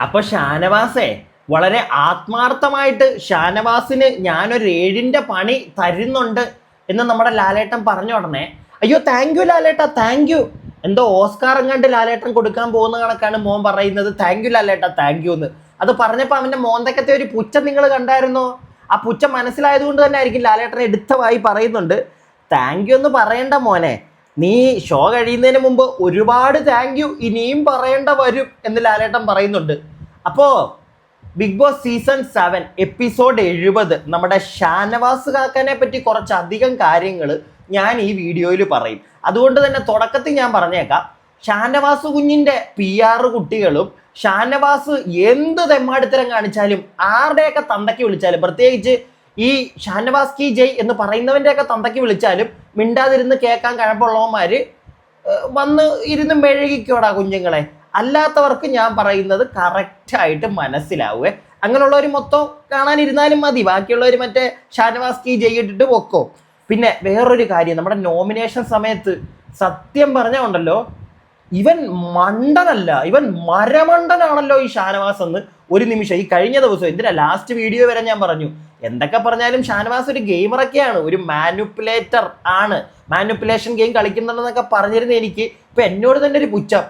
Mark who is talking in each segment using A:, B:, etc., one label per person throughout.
A: അപ്പൊ ഷാനവാസേ വളരെ ആത്മാർത്ഥമായിട്ട് ഷാനവാസിന് ഞാനൊരു ഏഴിന്റെ പണി തരുന്നുണ്ട് എന്ന് നമ്മുടെ ലാലേട്ടൻ പറഞ്ഞ ഉടനെ അയ്യോ thank you Laletta thank you എന്തോ ഓസ്കാർ എങ്ങാണ്ട് ലാലേട്ടൻ കൊടുക്കാൻ പോകുന്ന കണക്കാണ് മോൻ പറയുന്നത്. Thank you Laletta thank you എന്ന് അത് പറഞ്ഞപ്പോൾ അവന്റെ മോന്തക്കത്തെ ഒരു പുച്ഛം നിങ്ങൾ കണ്ടായിരുന്നോ? ആ പുച്ഛം മനസ്സിലായതുകൊണ്ട് തന്നെ ആയിരിക്കും ലാലേട്ടൻ എടുത്തവായി പറയുന്നുണ്ട്. താങ്ക് യു എന്ന് പറയണ്ട മോനെ. നീ ഷോ കഴിയുന്നതിന് മുമ്പ് ഒരുപാട് താങ്ക് യു ഇനിയും പറയേണ്ട വരും എന്ന് ലാലേട്ടൻ പറയുന്നുണ്ട്. അപ്പോ Big Boss season seven episode എഴുപത് നമ്മുടെ ഷാനവാസ് കാക്കനെ പറ്റി കുറച്ചധികം കാര്യങ്ങൾ ഞാൻ ഈ വീഡിയോയിൽ പറയും. അതുകൊണ്ട് തന്നെ തുടക്കത്തിൽ ഞാൻ പറഞ്ഞേക്കാം. ഷാനവാസ് കുഞ്ഞിന്റെ പി ആർ കുട്ടികളും ഷാനവാസ് എന്ത് തെമ്മാടിത്തരം കാണിച്ചാലും ആരുടെയൊക്കെ തന്തയ്ക്ക് വിളിച്ചാലും പ്രത്യേകിച്ച് ഈ ഷാനവാസ് കി ജയ് എന്ന് പറയുന്നവന്റെയൊക്കെ തന്തയ്ക്ക് വിളിച്ചാലും മിണ്ടാതിരുന്ന് കേൾക്കാൻ കഴപ്പുള്ളവന്മാര് വന്ന് ഇരുന്ന് മെഴുകിക്കോടാ കുഞ്ഞുങ്ങളെ. അല്ലാത്തവർക്ക് ഞാൻ പറയുന്നത് കറക്റ്റായിട്ട് മനസ്സിലാവുക അങ്ങനെയുള്ളവർ മൊത്തം കാണാനിരുന്നാലും മതി. ബാക്കിയുള്ളവർ മറ്റേ ഷാനവാസ് കി ജയ് ഇട്ടിട്ട് പൊക്കോ. പിന്നെ വേറൊരു കാര്യം നമ്മുടെ നോമിനേഷൻ സമയത്ത് സത്യം പറഞ്ഞ ഉണ്ടല്ലോ ഇവൻ മണ്ടനല്ല ഇവൻ മരമണ്ടനാണല്ലോ ഈ ഷാനവാസ് എന്ന് ഒരു നിമിഷം. ഈ കഴിഞ്ഞ ദിവസം എന്തിനാ ലാസ്റ്റ് വീഡിയോ വരെ ഞാൻ പറഞ്ഞു. എന്തൊക്കെ പറഞ്ഞാലും ഷാനവാസ് ഒരു ഗെയിമറൊക്കെയാണ് ഒരു മാനുപ്പുലേറ്റർ ആണ്. മാനുപ്പുലേഷൻ ഗെയിം കളിക്കുന്നുണ്ടെന്നൊക്കെ പറഞ്ഞിരുന്ന എനിക്ക് ഇപ്പൊ എന്നോട് തന്നെ ഒരു പുച്ഛം.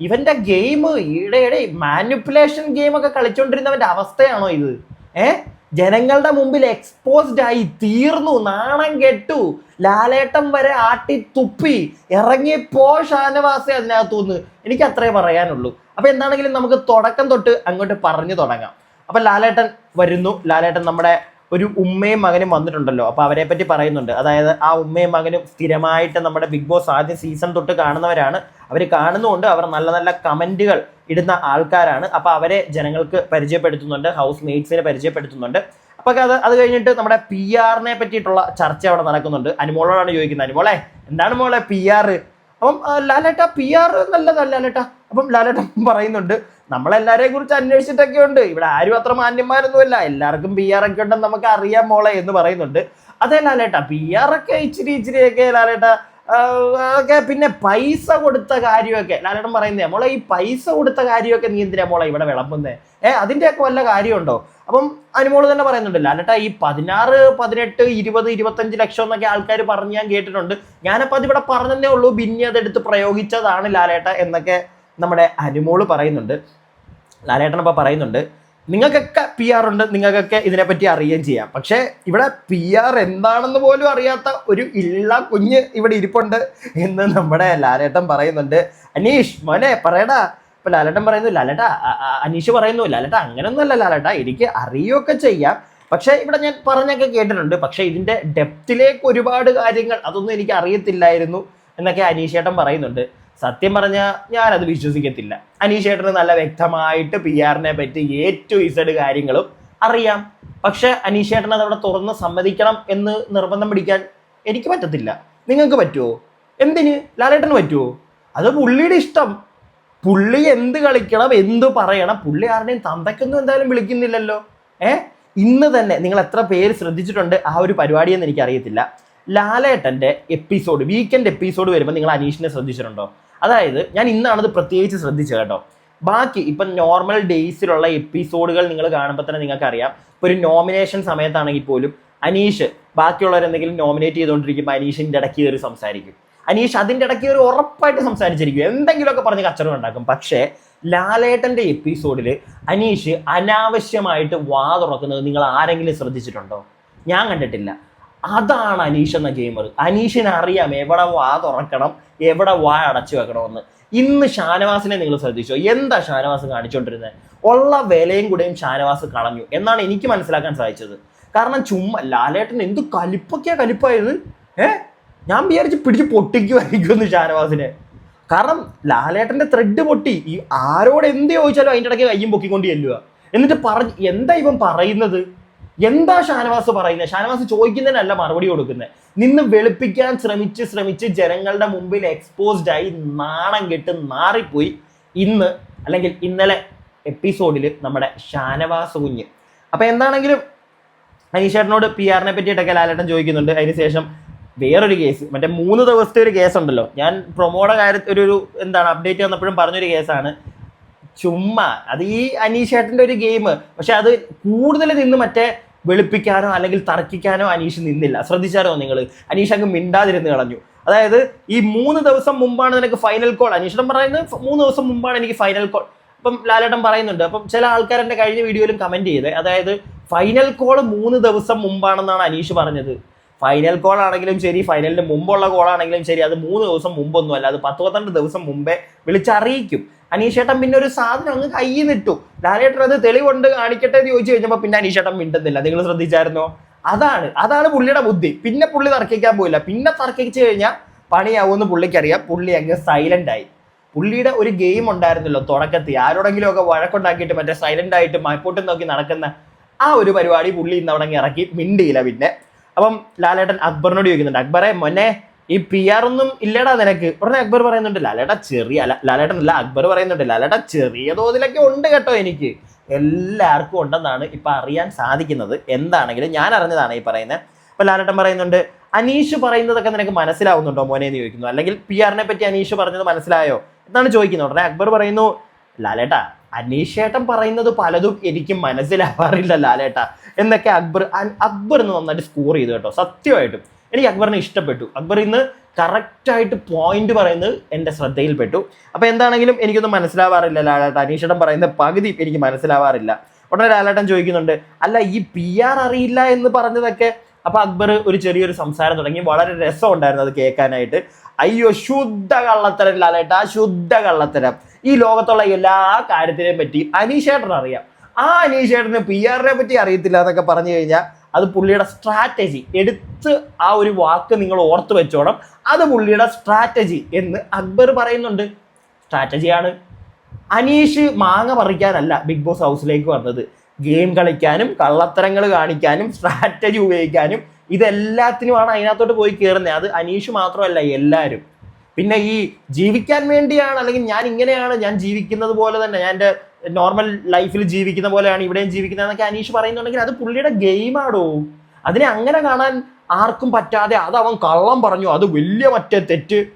A: ഇവന്റെ ഗെയിം ഈടെയുടെ മാനുപ്പുലേഷൻ ഗെയിം ഒക്കെ കളിച്ചോണ്ടിരുന്നവന്റെ അവസ്ഥയാണോ ഇത്? ഏ? ജനങ്ങളുടെ മുമ്പിൽ എക്സ്പോസ്ഡ് ആയി തീർന്നു നാണം കെട്ടു ലാലേട്ടം വരെ ആട്ടി തുപ്പി ഇറങ്ങിപ്പോ ഷാനവാസി അതിനകത്തുനിന്ന്. എനിക്ക് അത്രേ പറയാനുള്ളൂ. അപ്പൊ എന്താണെങ്കിലും നമുക്ക് തുടക്കം തൊട്ട് അങ്ങോട്ട് പറഞ്ഞു തുടങ്ങാം. അപ്പൊ ലാലേട്ടൻ വരുന്നു. ലാലേട്ടൻ നമ്മുടെ ഒരു ഉമ്മയും മകനും വന്നിട്ടുണ്ടല്ലോ. അപ്പൊ അവരെ പറ്റി പറയുന്നുണ്ട്. അതായത് ആ ഉമ്മയും മകനും സ്ഥിരമായിട്ട് നമ്മുടെ ബിഗ് ബോസ് ആദ്യ സീസൺ തൊട്ട് കാണുന്നവരാണ്. അവർ കാണുന്നുണ്ട് അവർ നല്ല നല്ല കമന്റുകൾ ഇടുന്ന ആൾക്കാരാണ്. അപ്പൊ അവരെ ജനങ്ങൾക്ക് പരിചയപ്പെടുത്തുന്നുണ്ട്. ഹൗസ് മേറ്റ്സിനെ പരിചയപ്പെടുത്തുന്നുണ്ട്. അപ്പൊ അത് അത് കഴിഞ്ഞിട്ട് നമ്മുടെ പി ആറിനെ പറ്റിയിട്ടുള്ള ചർച്ച അവിടെ നടക്കുന്നുണ്ട്. അനുമോളോടാണ് ചോദിക്കുന്നത്. അനുമോളെ എന്താണ് മോളെ പി ആറ്? അപ്പം ലാലേട്ട പി ആറ് നല്ലതല്ല ലാലേട്ട. അപ്പം ലാലേട്ട പറയുന്നുണ്ട് നമ്മളെല്ലാരെയും കുറിച്ച് അന്വേഷിച്ചിട്ടൊക്കെ ഉണ്ട്. ഇവിടെ ആരും അത്ര മാന്യന്മാരൊന്നുമല്ല. എല്ലാവർക്കും പി ആർ ഒക്കെ ഉണ്ടെന്ന് നമുക്ക് അറിയാം മോളെ എന്ന് പറയുന്നുണ്ട്. അതല്ല ലേട്ടാ പി ആർ ഒക്കെ ഇച്ചിരി ഇച്ചിരി ഒക്കെ ലാലേട്ടാ ഒക്കെ പിന്നെ പൈസ കൊടുത്ത കാര്യമൊക്കെ ലാലേട്ടൻ പറയുന്നേ മോളെ ഈ പൈസ കൊടുത്ത കാര്യമൊക്കെ നീ എന്തിനാ മോളെ ഇവിടെ വിളമ്പുന്നേ? ഏ അതിന്റെയൊക്കെ വല്ല കാര്യമുണ്ടോ? അപ്പം അനുമോൾ തന്നെ പറയുന്നുണ്ട് ലാലേട്ടാ ഈ പതിനാറ് പതിനെട്ട് ഇരുപത് ഇരുപത്തഞ്ച് ലക്ഷം എന്നൊക്കെ ആൾക്കാർ പറഞ്ഞ് ഞാൻ കേട്ടിട്ടുണ്ട്. ഞാനപ്പോൾ അതിവിടെ പറഞ്ഞതേ ഉള്ളൂ പിന്നെ അതെടുത്ത് പ്രയോഗിച്ചതാണ് ലാലേട്ട എന്നൊക്കെ നമ്മുടെ അനുമോൾ പറയുന്നുണ്ട്. ലാലേട്ടൻ അപ്പോൾ പറയുന്നുണ്ട് നിങ്ങൾക്കൊക്കെ പി ആർ ഉണ്ട് നിങ്ങൾക്കൊക്കെ ഇതിനെപ്പറ്റി അറിയുകയും ചെയ്യാം. പക്ഷേ ഇവിടെ പി ആർ എന്താണെന്ന് പോലും അറിയാത്ത ഒരു ഇള്ള കുഞ്ഞ് ഇവിടെ ഇരിപ്പുണ്ട് എന്ന് നമ്മുടെ ലാലേട്ടൻ പറയുന്നുണ്ട്. അനീഷ് മോനെ പറയടാ. ഇപ്പൊ ലാലേട്ടൻ പറയുന്നു ലാലേട്ട അനീഷ് പറയുന്നു ലാലേട്ട അങ്ങനൊന്നുമല്ല ലാലേട്ട എനിക്ക് അറിയുകയൊക്കെ ചെയ്യാം. പക്ഷേ ഇവിടെ ഞാൻ പറഞ്ഞൊക്കെ കേട്ടിട്ടുണ്ട്. പക്ഷേ ഇതിന്റെ ഡെപ്തിലേക്ക് ഒരുപാട് കാര്യങ്ങൾ അതൊന്നും എനിക്ക് അറിയത്തില്ലായിരുന്നു എന്നൊക്കെ അനീഷേട്ടൻ പറയുന്നുണ്ട്. സത്യം പറഞ്ഞാൽ ഞാനത് വിശ്വസിക്കത്തില്ല. അനീഷ് ഏട്ടന് നല്ല വ്യക്തമായിട്ട് പി ആറിനെ പറ്റി എ ടു ഇസഡ് കാര്യങ്ങളും അറിയാം. പക്ഷെ അനീഷ് ഏട്ടൻ അതവിടെ തുറന്ന് സമ്മതിക്കണം എന്ന് നിർബന്ധം പിടിക്കാൻ എനിക്ക് പറ്റത്തില്ല. നിങ്ങൾക്ക് പറ്റുമോ എന്തിന്? ലാലേട്ടന് പറ്റുമോ അത് പുള്ളിയുടെ ഇഷ്ടം. പുള്ളി എന്ത് കളിക്കണം എന്ത് പറയണം പുള്ളി ആരുടെയും തന്തയ്ക്കൊന്നും എന്തായാലും വിളിക്കുന്നില്ലല്ലോ. ഏ? ഇന്ന് തന്നെ നിങ്ങൾ എത്ര പേര് ശ്രദ്ധിച്ചിട്ടുണ്ട് ആ ഒരു പരിപാടിയെന്ന് എനിക്കറിയത്തില്ല. ലാലേട്ടന്റെ എപ്പിസോഡ് വീക്കെൻഡ് എപ്പിസോഡ് വരുമ്പോൾ നിങ്ങൾ അനീഷിനെ ശ്രദ്ധിച്ചിട്ടുണ്ടോ? അതായത് ഞാൻ ഇന്നാണത് പ്രത്യേകിച്ച് ശ്രദ്ധിച്ചത് കേട്ടോ. ബാക്കി ഇപ്പം നോർമൽ ഡേയ്സിലുള്ള എപ്പിസോഡുകൾ നിങ്ങൾ കാണുമ്പോൾ തന്നെ നിങ്ങൾക്കറിയാം. ഇപ്പോൾ ഒരു നോമിനേഷൻ സമയത്താണെങ്കിൽ പോലും അനീഷ് ബാക്കിയുള്ളവരെന്തെങ്കിലും നോമിനേറ്റ് ചെയ്തുകൊണ്ടിരിക്കുമ്പോൾ അനീഷിന്റെ ഇടയ്ക്ക് കയറി സംസാരിക്കും. അനീഷ് അതിന്റെ ഇടയ്ക്ക് ഒരു ഉറപ്പായിട്ട് സംസാരിച്ചിരിക്കും. എന്തെങ്കിലുമൊക്കെ പറഞ്ഞ് കച്ചവടം ഉണ്ടാക്കും. പക്ഷേ ലാലേട്ടന്റെ എപ്പിസോഡിൽ അനീഷ് അനാവശ്യമായിട്ട് വാ തുറക്കുന്നത് നിങ്ങൾ ആരെങ്കിലും ശ്രദ്ധിച്ചിട്ടുണ്ടോ? ഞാൻ കണ്ടിട്ടില്ല. അതാണ് അനീഷ് എന്ന ഗെയിമർ. അനീഷിനെ അറിയാം എവിടെ വാ തുറക്കണം എവിടെ വാ അടച്ചു വെക്കണമെന്ന്. ഇന്ന് ഷാനവാസിനെ നിങ്ങൾ ശ്രദ്ധിച്ചോ? എന്താ ഷാനവാസ് കാണിച്ചുകൊണ്ടിരുന്നത് ഉള്ള വിലയും കൂടെയും ഷാനവാസ് കളഞ്ഞു. എന്നാണ് എനിക്ക് മനസ്സിലാക്കാൻ സാധിച്ചത്. കാരണം ചുമ്മാ ലാലേട്ടൻ എന്ത് കലിപ്പൊക്കെയാ കലിപ്പായത്? ഏ? ഞാൻ വിചാരിച്ച് പിടിച്ച് പൊട്ടിക്കുമായിരിക്കുമെന്ന് ഷാനവാസിനെ. കാരണം ലാലേട്ടന്റെ ത്രെഡ് പൊട്ടി. ഈ ആരോട് എന്ത് ചോദിച്ചാലും അതിന്റെ ഇടയ്ക്ക് കയ്യും പൊക്കിക്കൊണ്ട് ചെല്ലുക എന്നിട്ട് പറഞ്ഞ് എന്താ ഇവൻ പറയുന്നത്? എന്താ ഷാനവാസ് പറയുന്നത് ഷാനവാസ് ചോദിക്കുന്നതിനല്ല മറുപടി കൊടുക്കുന്നത് നിന്ന് വെളുപ്പിക്കാൻ ശ്രമിച്ച് ശ്രമിച്ച് ജനങ്ങളുടെ മുമ്പിൽ എക്സ്പോസ്ഡ് ആയി നാണം കെട്ട് മാറിപ്പോയി. ഇന്ന് അല്ലെങ്കിൽ ഇന്നലെ എപ്പിസോഡിൽ നമ്മുടെ ഷാനവാസ് കുഞ്ഞ്. അപ്പൊ എന്താണെങ്കിലും അനീഷേട്ടനോട് പി ആറിനെ പറ്റിയിട്ടൊക്കെ ലാലേട്ടൻ ചോദിക്കുന്നുണ്ട്. അതിനുശേഷം വേറൊരു കേസ് മറ്റേ മൂന്ന് ദിവസത്തെ ഒരു കേസ് ഉണ്ടല്ലോ. ഞാൻ പ്രൊമോയുടെ കാര്യത്തിൽ ഒരു എന്താണ് അപ്ഡേറ്റ് വന്നപ്പോഴും പറഞ്ഞൊരു കേസാണ് ചുമ്മാ. അത് ഈ അനീഷേട്ടന്റെ ഒരു ഗെയിം. പക്ഷെ അത് കൂടുതൽ നിന്ന് മറ്റേ വെളുപ്പിക്കാനോ അല്ലെങ്കിൽ തർക്കിക്കാനോ അനീഷ് നിന്നില്ല. ശ്രദ്ധിച്ചാരോ നിങ്ങൾ? അനീഷ് അങ്ങ് മിണ്ടാതിരുന്ന് കളഞ്ഞു. അതായത് ഈ മൂന്ന് ദിവസം മുമ്പാണ് നിനക്ക് ഫൈനൽ കോൾ അനീഷേട്ടൻ പറയുന്നത് മൂന്ന് ദിവസം മുമ്പാണ് എനിക്ക് ഫൈനൽ കോൾ അപ്പം ലാലേട്ടൻ പറയുന്നുണ്ട്. അപ്പം ചില ആൾക്കാർ എന്റെ കഴിഞ്ഞ വീഡിയോയിലും കമന്റ് ചെയ്ത്. അതായത് ഫൈനൽ കോൾ മൂന്ന് ദിവസം മുമ്പാണെന്നാണ് അനീഷ് പറഞ്ഞത്. ഫൈനൽ കോൾ ആണെങ്കിലും ശരി ഫൈനലിന് മുമ്പുള്ള കോൾ ആണെങ്കിലും ശരി. അത് മൂന്ന് ദിവസം മുമ്പൊന്നും അല്ല അത് പത്ത് പന്ത്രണ്ട് ദിവസം മുമ്പേ വിളിച്ചറിയിക്കും. അനീഷേട്ടൻ പിന്നെ ഒരു സാധനം അങ്ങ് കയ്യിൽ നിട്ടു ലാലേട്ടൻ അത് തെളിവുണ്ട് കാണിക്കട്ടെ എന്ന് ചോദിച്ചു കഴിഞ്ഞപ്പോൾ പിന്നെ അനീഷേട്ടൻ മിണ്ടുന്നില്ല. നിങ്ങൾ ശ്രദ്ധിച്ചായിരുന്നോ? അതാണ്. അതാണ് പുള്ളിയുടെ ബുദ്ധി. പിന്നെ പുള്ളി തർക്കിക്കാൻ പോയില്ല. പിന്നെ തർക്കിച്ചു കഴിഞ്ഞാൽ പണിയാവുമെന്ന് പുള്ളിക്കറിയാം. പുള്ളി അങ്ങ് സൈലന്റ് ആയി. പുള്ളിയുടെ ഒരു ഗെയിം ഉണ്ടായിരുന്നല്ലോ തുടക്കത്തിൽ. ആരോടെങ്കിലും ഒക്കെ വഴക്കുണ്ടാക്കിയിട്ട് മറ്റേ സൈലന്റ് ആയിട്ട് മൈപ്പോട്ട് നോക്കി നടക്കുന്ന ആ ഒരു പരിപാടി പുള്ളി ഇന്ന് അവിടെ ഇറക്കി. മിണ്ടിയില്ല പിന്നെ. അപ്പം ലാലേട്ടൻ അക്ബറിനോട് ചോദിക്കുന്നുണ്ട്. അക്ബറെ മോനെ ഈ പി ആർ ഒന്നും ഇല്ലടാ നിനക്ക്. ഉടനെ അക്ബർ പറയുന്നുണ്ട് ലാലേട്ട ചെറിയ അല്ല അക്ബർ പറയുന്നുണ്ട് ലാലേട്ട ചെറിയ തോതിലൊക്കെ ഉണ്ട് കേട്ടോ എനിക്ക്. എല്ലാവർക്കും ഉണ്ടെന്നാണ് ഇപ്പൊ അറിയാൻ സാധിക്കുന്നത്. എന്താണെങ്കിലും ഞാൻ അറിഞ്ഞതാണ് ഈ പറയുന്നത് അപ്പൊ ലാലേട്ടൻ പറയുന്നുണ്ട് അനീഷ് പറയുന്നതൊക്കെ നിനക്ക് മനസ്സിലാവുന്നുണ്ടോ മോനെ? എന്ന് ചോദിക്കുന്നു. അല്ലെങ്കിൽ പി ആറിനെ പറ്റി അനീഷ് പറഞ്ഞത് മനസ്സിലായോ എന്നാണ് ചോദിക്കുന്നത്. ഉടനെ അക്ബർ പറയുന്നു ലാലേട്ട അനീഷേട്ടൻ പറയുന്നത് പലതും എനിക്ക് മനസ്സിലാവാറില്ല ലാലേട്ട. എന്നൊക്കെ അക്ബർ അക്ബർ എന്ന് നന്നായിട്ട് സ്കോർ ചെയ്തു കേട്ടോ സത്യമായിട്ടും. എനിക്ക് അക്ബറിനെ ഇഷ്ടപ്പെട്ടു. അക്ബർ ഇന്ന് കറക്റ്റായിട്ട് പോയിന്റ് പറയുന്നത് എന്റെ ശ്രദ്ധയിൽപ്പെട്ടു. അപ്പോൾ എന്താണെങ്കിലും എനിക്കൊന്നും മനസ്സിലാവാറില്ല. ലാലേട്ട അനീഷടം പറയുന്ന പകുതി എനിക്ക് മനസ്സിലാവാറില്ല. ഉടനെ ലാലേട്ടൻ ചോദിക്കുന്നുണ്ട് അല്ല ഈ പി ആർ അറിയില്ല എന്ന് പറഞ്ഞതൊക്കെ? അപ്പൊ അക്ബർ ഒരു ചെറിയൊരു സംസാരം തുടങ്ങി. വളരെ രസം ഉണ്ടായിരുന്നു അത് കേൾക്കാനായിട്ട്. അയ്യോ ശുദ്ധ കള്ളത്തരം ലാലേട്ട ശുദ്ധ കള്ളത്തരം. ഈ ലോകത്തുള്ള എല്ലാ കാര്യത്തിനെയും പറ്റി അനീഷേട്ടൻ അറിയാം ആ അനീഷേട്ടന് പി ആറിനെ പറ്റി അറിയത്തില്ല എന്നൊക്കെ പറഞ്ഞു കഴിഞ്ഞാൽ അത് പുള്ളിയുടെ സ്ട്രാറ്റജി എടുത്ത് ആ ഒരു വാക്ക് നിങ്ങൾ ഓർത്ത് വെച്ചോണം. അത് പുള്ളിയുടെ സ്ട്രാറ്റജി എന്ന് അക്ബർ പറയുന്നുണ്ട്. സ്ട്രാറ്റജിയാണ് അനീഷ് മാങ്ങ പറിക്കാനല്ല ബിഗ് ബോസ് ഹൗസിലേക്ക് വന്നത്. ഗെയിം കളിക്കാനും കള്ളത്തരങ്ങൾ കാണിക്കാനും സ്ട്രാറ്റജി ഉപയോഗിക്കാനും ഇതെല്ലാത്തിനുമാണ് അതിനകത്തോട്ട് പോയി കയറുന്നത് അത് അനീഷ് മാത്രമല്ല എല്ലാവരും പിന്നെ ഈ ജീവിക്കാൻ വേണ്ടിയാണ് അല്ലെങ്കിൽ ഞാൻ ഇങ്ങനെയാണ് ഞാൻ ജീവിക്കുന്നത് പോലെ തന്നെ ഞാൻ എന്റെ നോർമൽ ലൈഫിൽ ജീവിക്കുന്ന പോലെയാണ് ഇവിടെയും ജീവിക്കുന്നത് എന്നൊക്കെ അനീഷ് പറയുന്നുണ്ടെങ്കിൽ അത് പുള്ളിയുടെ ഗെയിമാടോ അതിനെ അങ്ങനെ കാണാൻ ആർക്കും പറ്റാതെ അത് അവൻ കള്ളം പറഞ്ഞു. അത് വലിയ മറ്റേ തെറ്റ്.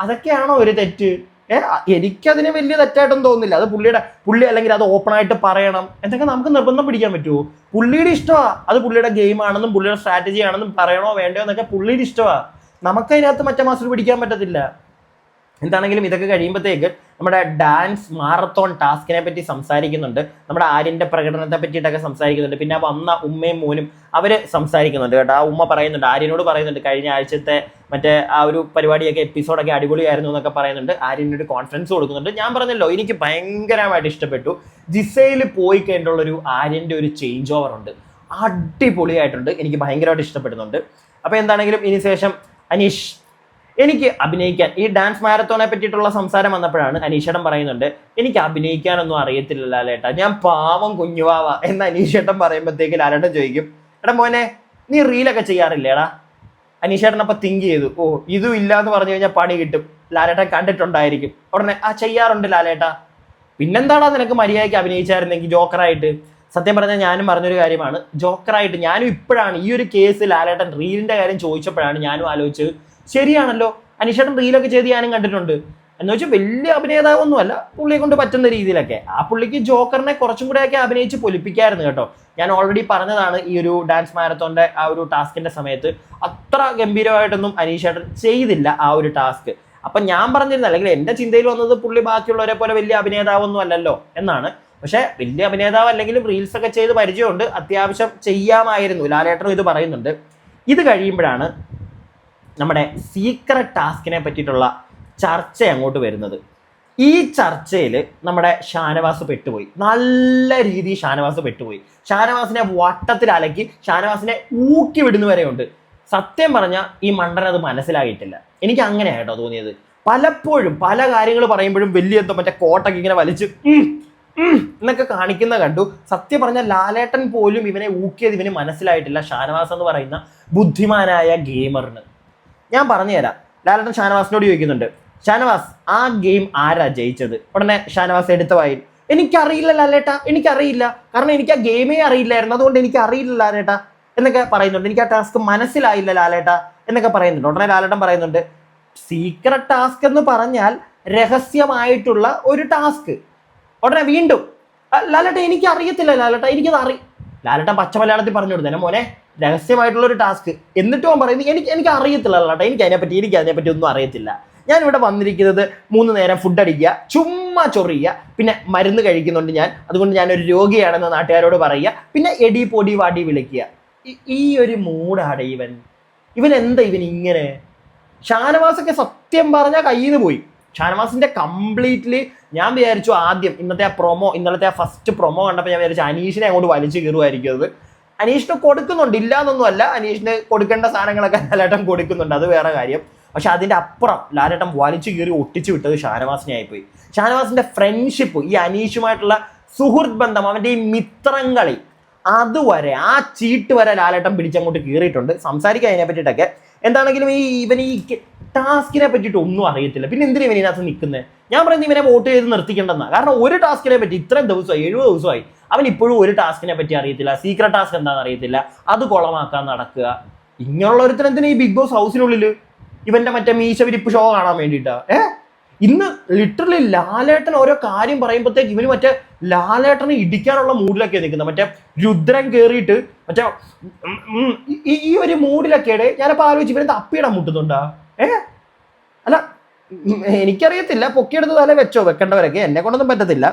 A: അതൊക്കെയാണോ ഒരു തെറ്റ്? ഏ എനിക്കതിന് വലിയ തെറ്റായിട്ടൊന്നും തോന്നുന്നില്ല. അത് പുള്ളിയുടെ പുള്ളി അല്ലെങ്കിൽ അത് ഓപ്പൺ ആയിട്ട് പറയണം. എന്തൊക്കെ നമുക്ക് നിർബന്ധം പിടിക്കാൻ പറ്റുമോ പുള്ളിയുടെ ഇഷ്ടമാണ് അത് പുള്ളിയുടെ ഗെയിം ആണെന്നും പുള്ളിയുടെ സ്ട്രാറ്റജി ആണെന്നും പറയണോ വേണ്ടയോ എന്നൊക്കെ പുള്ളിയുടെ നമുക്ക് നമുക്കതിനകത്ത് മറ്റേ മാസ്റ്റർ പിടിക്കാൻ പറ്റത്തില്ല. എന്താണെങ്കിലും ഇതൊക്കെ കഴിയുമ്പോഴത്തേക്ക് നമ്മുടെ ഡാൻസ് മാറത്തോൺ ടാസ്കിനെ പറ്റി സംസാരിക്കുന്നുണ്ട്. നമ്മുടെ ആര്യന്റെ പ്രകടനത്തെ പറ്റിയിട്ടൊക്കെ സംസാരിക്കുന്നുണ്ട്. പിന്നെ വന്ന ഉമ്മയും മോനും അവർ സംസാരിക്കുന്നുണ്ട് കേട്ടോ. ആ ഉമ്മ പറയുന്നുണ്ട് ആര്യനോട് പറയുന്നുണ്ട് കഴിഞ്ഞ ആഴ്ചത്തെ മറ്റേ ആ ഒരു പരിപാടിയൊക്കെ എപ്പിസോഡൊക്കെ അടിപൊളിയായിരുന്നു എന്നൊക്കെ പറയുന്നുണ്ട്. ആര്യനൊരു കോൺഫിഡൻസ് കൊടുക്കുന്നുണ്ട്. ഞാൻ പറഞ്ഞല്ലോ എനിക്ക് ഭയങ്കരമായിട്ട് ഇഷ്ടപ്പെട്ടു. ജിസയിൽ പോയി കഴിഞ്ഞുള്ളൊരു ഒരു ആര്യന്റെ ഒരു ചേഞ്ച് ഓവർ ഉണ്ട്. അടിപൊളിയായിട്ടുണ്ട്. എനിക്ക് ഭയങ്കരമായിട്ട് ഇഷ്ടപ്പെടുന്നുണ്ട്. അപ്പോൾ എന്താണെങ്കിലും ഇനി ശേഷം അനീഷ് എനിക്ക് അഭിനയിക്കാൻ ഈ ഡാൻസ് മാരത്തോണെ പറ്റിയിട്ടുള്ള സംസാരം വന്നപ്പോഴാണ് അനീഷേട്ടൻ പറയുന്നുണ്ട് എനിക്ക് അഭിനയിക്കാനൊന്നും അറിയത്തില്ല ലാലേട്ടാ ഞാൻ പാവം കുഞ്ഞുവാവ എന്ന് അനീഷേട്ടൻ പറയുമ്പോഴത്തേക്ക് ലാലേട്ടൻ ചോദിക്കും എടാ മോനെ നീ റീലൊക്കെ ചെയ്യാറില്ലേടാ? അനീഷേട്ടൻ അപ്പൊ തിങ്ക് ചെയ്തു ഓ ഇതും ഇല്ല എന്ന് പറഞ്ഞു കഴിഞ്ഞാൽ പണി കിട്ടും ലാലേട്ടൻ കണ്ടിട്ടുണ്ടായിരിക്കും. ഉടനെ ആ ചെയ്യാറുണ്ട് ലാലേട്ടാ. പിന്നെന്താടാ നിനക്ക് മര്യാദയ്ക്ക് അഭിനയിച്ചായിരുന്നെങ്കിൽ ജോക്കറായിട്ട്? സത്യം പറഞ്ഞാൽ ഞാനും പറഞ്ഞൊരു കാര്യമാണ് ജോക്കറായിട്ട് ഞാനും ഇപ്പോഴാണ് ഈ ഒരു കേസ് ലാലേട്ടൻ റീലിന്റെ കാര്യം ചോദിച്ചപ്പോഴാണ് ഞാനും ആലോചിച്ചത് ശരിയാണല്ലോ. അനീഷേട്ടൻ റീലൊക്കെ ചെയ്ത് ഞാനും കണ്ടിട്ടുണ്ട്. എന്ന് വെച്ചാൽ വലിയ അഭിനേതാവൊന്നുമല്ല പുള്ളിയെ കൊണ്ട് പറ്റുന്ന രീതിയിലൊക്കെ. ആ പുള്ളിക്ക് ജോക്കറിനെ കുറച്ചും കൂടെയൊക്കെ അഭിനയിച്ച് പൊലിപ്പിക്കായിരുന്നു കേട്ടോ. ഞാൻ ഓൾറെഡി പറഞ്ഞതാണ് ഈ ഒരു ഡാൻസ് മാരത്തോന്റെ ആ ഒരു ടാസ്കിന്റെ സമയത്ത്. അത്ര ഗംഭീരമായിട്ടൊന്നും അനീഷേട്ടൻ ചെയ്തില്ല ആ ഒരു ടാസ്ക്. അപ്പൊ ഞാൻ പറഞ്ഞിരുന്ന അല്ലെങ്കിൽ എന്റെ ചിന്തയിൽ വന്നത് പുള്ളി ബാക്കിയുള്ളവരെ പോലെ വലിയ അഭിനേതാവൊന്നും അല്ലല്ലോ എന്നാണ്. പക്ഷെ വലിയ അഭിനേതാവ് അല്ലെങ്കിലും റീൽസ് ഒക്കെ ചെയ്ത് പരിചയമുണ്ട്. അത്യാവശ്യം ചെയ്യാമായിരുന്നു. ലാലേട്ടനും ഇത് പറയുന്നുണ്ട്. ഇത് കഴിയുമ്പോഴാണ് നമ്മുടെ സീക്രട്ട് ടാസ്കിനെ പറ്റിയിട്ടുള്ള ചർച്ച അങ്ങോട്ട് വരുന്നത്. ഈ ചർച്ചയിൽ നമ്മുടെ ഷാനവാസ് പെട്ടുപോയി. നല്ല രീതിയിൽ ഷാനവാസ് പെട്ടുപോയി. ഷാനവാസിനെ വട്ടത്തിൽ അലക്കി ഷാനവാസിനെ ഊക്കി വിടുന്നവരെയുണ്ട്. സത്യം പറഞ്ഞാൽ ഈ മണ്ടൻ അത് മനസ്സിലായിട്ടില്ല. എനിക്ക് അങ്ങനെയാണ് കേട്ടോ തോന്നിയത്. പലപ്പോഴും പല കാര്യങ്ങൾ പറയുമ്പോഴും വലിയ എന്തോ മറ്റേ കോട്ടൊക്കെ ഇങ്ങനെ വലിച്ച് എന്നൊക്കെ കാണിക്കുന്ന കണ്ടു. സത്യം പറഞ്ഞാൽ ലാലേട്ടൻ പോലും ഇവനെ ഊക്കിയത് ഇവന് മനസ്സിലായിട്ടില്ല. ഷാനവാസ് എന്ന് പറയുന്ന ബുദ്ധിമാനായ ഗെയിമറിന്. ഞാൻ പറഞ്ഞുതരാം. ലാലേട്ടൻ ഷാനവാസിനോട് ചോദിക്കുന്നുണ്ട് ഷാനവാസ് ആ ഗെയിം ആരാ ജയിച്ചത്? ഉടനെ ഷാനവാസ് എടുത്ത വായിൽ എനിക്കറിയില്ല ലാലേട്ട എനിക്കറിയില്ല. കാരണം എനിക്ക് ആ ഗെയിമേ അറിയില്ലായിരുന്നു. അതുകൊണ്ട് എനിക്ക് അറിയില്ല ലാലേട്ട എന്നൊക്കെ പറയുന്നുണ്ട്. എനിക്ക് ആ ടാസ്ക് മനസ്സിലായില്ല ലാലേട്ട എന്നൊക്കെ പറയുന്നുണ്ട്. ഉടനെ ലാലേട്ടൻ പറയുന്നുണ്ട് സീക്രട്ട് ടാസ്ക് എന്ന് പറഞ്ഞാൽ രഹസ്യമായിട്ടുള്ള ഒരു ടാസ്ക് ഉടനെ വീണ്ടും "ആ, ലാലേട്ട എനിക്ക് അറിയത്തില്ല ലാലേട്ട എനിക്കത് അറി ലാലേട്ടൻ പച്ച മലയാളത്തിൽ പറഞ്ഞു കൊടുത്തേ മോനെ രഹസ്യമായിട്ടുള്ള ഒരു ടാസ്ക് എന്നിട്ടും പറയുന്നത് എനിക്ക് എനിക്ക് അറിയത്തില്ല കേട്ടോ എനിക്ക് അതിനെപ്പറ്റി എനിക്ക് അതിനെപ്പറ്റി ഒന്നും അറിയത്തില്ല. ഞാൻ ഇവിടെ വന്നിരിക്കുന്നത് മൂന്ന് നേരം ഫുഡ് അടിക്കുക ചുമ്മാ ചൊറിയുക പിന്നെ മരുന്ന് കഴിക്കുന്നുണ്ട് ഞാൻ. അതുകൊണ്ട് ഞാൻ ഒരു രോഗിയാണെന്ന് നാട്ടുകാരോട് പറയുക പിന്നെ എടി പൊടി വാടി വിളിക്കുക. ഈ- ഈ ഒരു മൂടാടെ ഇവൻ. ഇവൻ എന്താ ഇവൻ ഇങ്ങനെ? ഷാനവാസൊക്കെ സത്യം പറഞ്ഞാൽ കയ്യിൽ നിന്ന് പോയി. ഷാനവാസിന്റെ കംപ്ലീറ്റ്ലി ഞാൻ വിചാരിച്ചു ആദ്യം ഇന്നത്തെ ആ പ്രൊമോ ഇന്നലത്തെ ആ ഫസ്റ്റ് പ്രൊമോ കണ്ടപ്പോൾ ഞാൻ വിചാരിച്ചു അനീഷിനെ അങ്ങോട്ട് വലിച്ചു കയറുമായിരിക്കും അത്. അനീഷിന് കൊടുക്കുന്നുണ്ട്. ഇല്ല എന്നൊന്നുമല്ല അനീഷിന് കൊടുക്കേണ്ട സാധനങ്ങളൊക്കെ ലാലേട്ടൻ കൊടുക്കുന്നുണ്ട്. അത് വേറെ കാര്യം. പക്ഷെ അതിന്റെ അപ്പുറം ലാലേട്ടൻ വലിച്ചു കീറി ഒട്ടിച്ചു വിട്ടത് ഷാനവാസിനെ ആയിപ്പോയി ഷാനവാസിന്റെ ഫ്രണ്ട്ഷിപ്പ് ഈ അനീഷുമായിട്ടുള്ള സുഹൃത്ത് ബന്ധം അവന്റെ ഈ മിത്രങ്ങളി അതുവരെ ആ ചീട്ട് വരെ ലാലേട്ടൻ പിടിച്ചങ്ങോട്ട് കീറിയിട്ടുണ്ട്. സംസാരിക്കാൻ അതിനെ പറ്റിയിട്ടൊക്കെ. എന്താണെങ്കിലും ഈ ഇവൻ ഈ ടാസ്കിനെ പറ്റിയിട്ട് ഒന്നും അറിയത്തില്ല. പിന്നെ എന്തിനാ ഇവൻ ഇതിനകത്ത് നിൽക്കുന്നത് ഞാൻ പറയുന്നത് ഇവനെ വോട്ട് ചെയ്ത് നിർത്തിക്കേണ്ടെന്ന. കാരണം ഒരു ടാസ്കിനെ പറ്റി ഇത്രയും ദിവസമായി എഴുപത് ദിവസമായി അവൻ ഇപ്പോഴും ഒരു ടാസ്കിനെ പറ്റി അറിയത്തില്ല സീക്രട്ട് ടാസ്ക് എന്താണെന്ന് അറിയത്തില്ല അത് കുളമാക്കാൻ നടക്കുക. ഇങ്ങനെയുള്ള ഒരുത്തനെന്തിനാ ഈ ബിഗ് ബോസ് ഹൗസിനുള്ളിൽ ഇവന്റെ മറ്റേ മീശ വിരിപ്പ് ഷോ കാണാൻ വേണ്ടിയിട്ടാ? ഏ? ഇന്ന് ലിറ്ററലി ലാലേട്ടൻ ഓരോ കാര്യം പറയുമ്പോഴത്തേക്ക് ഇവന് മറ്റേ ലാലേട്ടനെ ഇടിക്കാനുള്ള മൂഡിലൊക്കെ നിൽക്കുന്നത്. മറ്റേ രുദ്രൻ കയറിയിട്ട് മറ്റേ ഈ- ഒരു മൂഡിലൊക്കെയാണ് ഞാനപ്പോൾ ആലോചിച്ച് ഇവനെ തപ്പിയിടാൻ മുട്ടുന്നുണ്ടാ? ഏ? അല്ല എനിക്കറിയത്തില്ല. പൊക്കിയെടുത്ത് തല വെച്ചോ? വെക്കേണ്ടവരൊക്കെ. എന്നെ കൊണ്ടൊന്നും പറ്റത്തില്ല.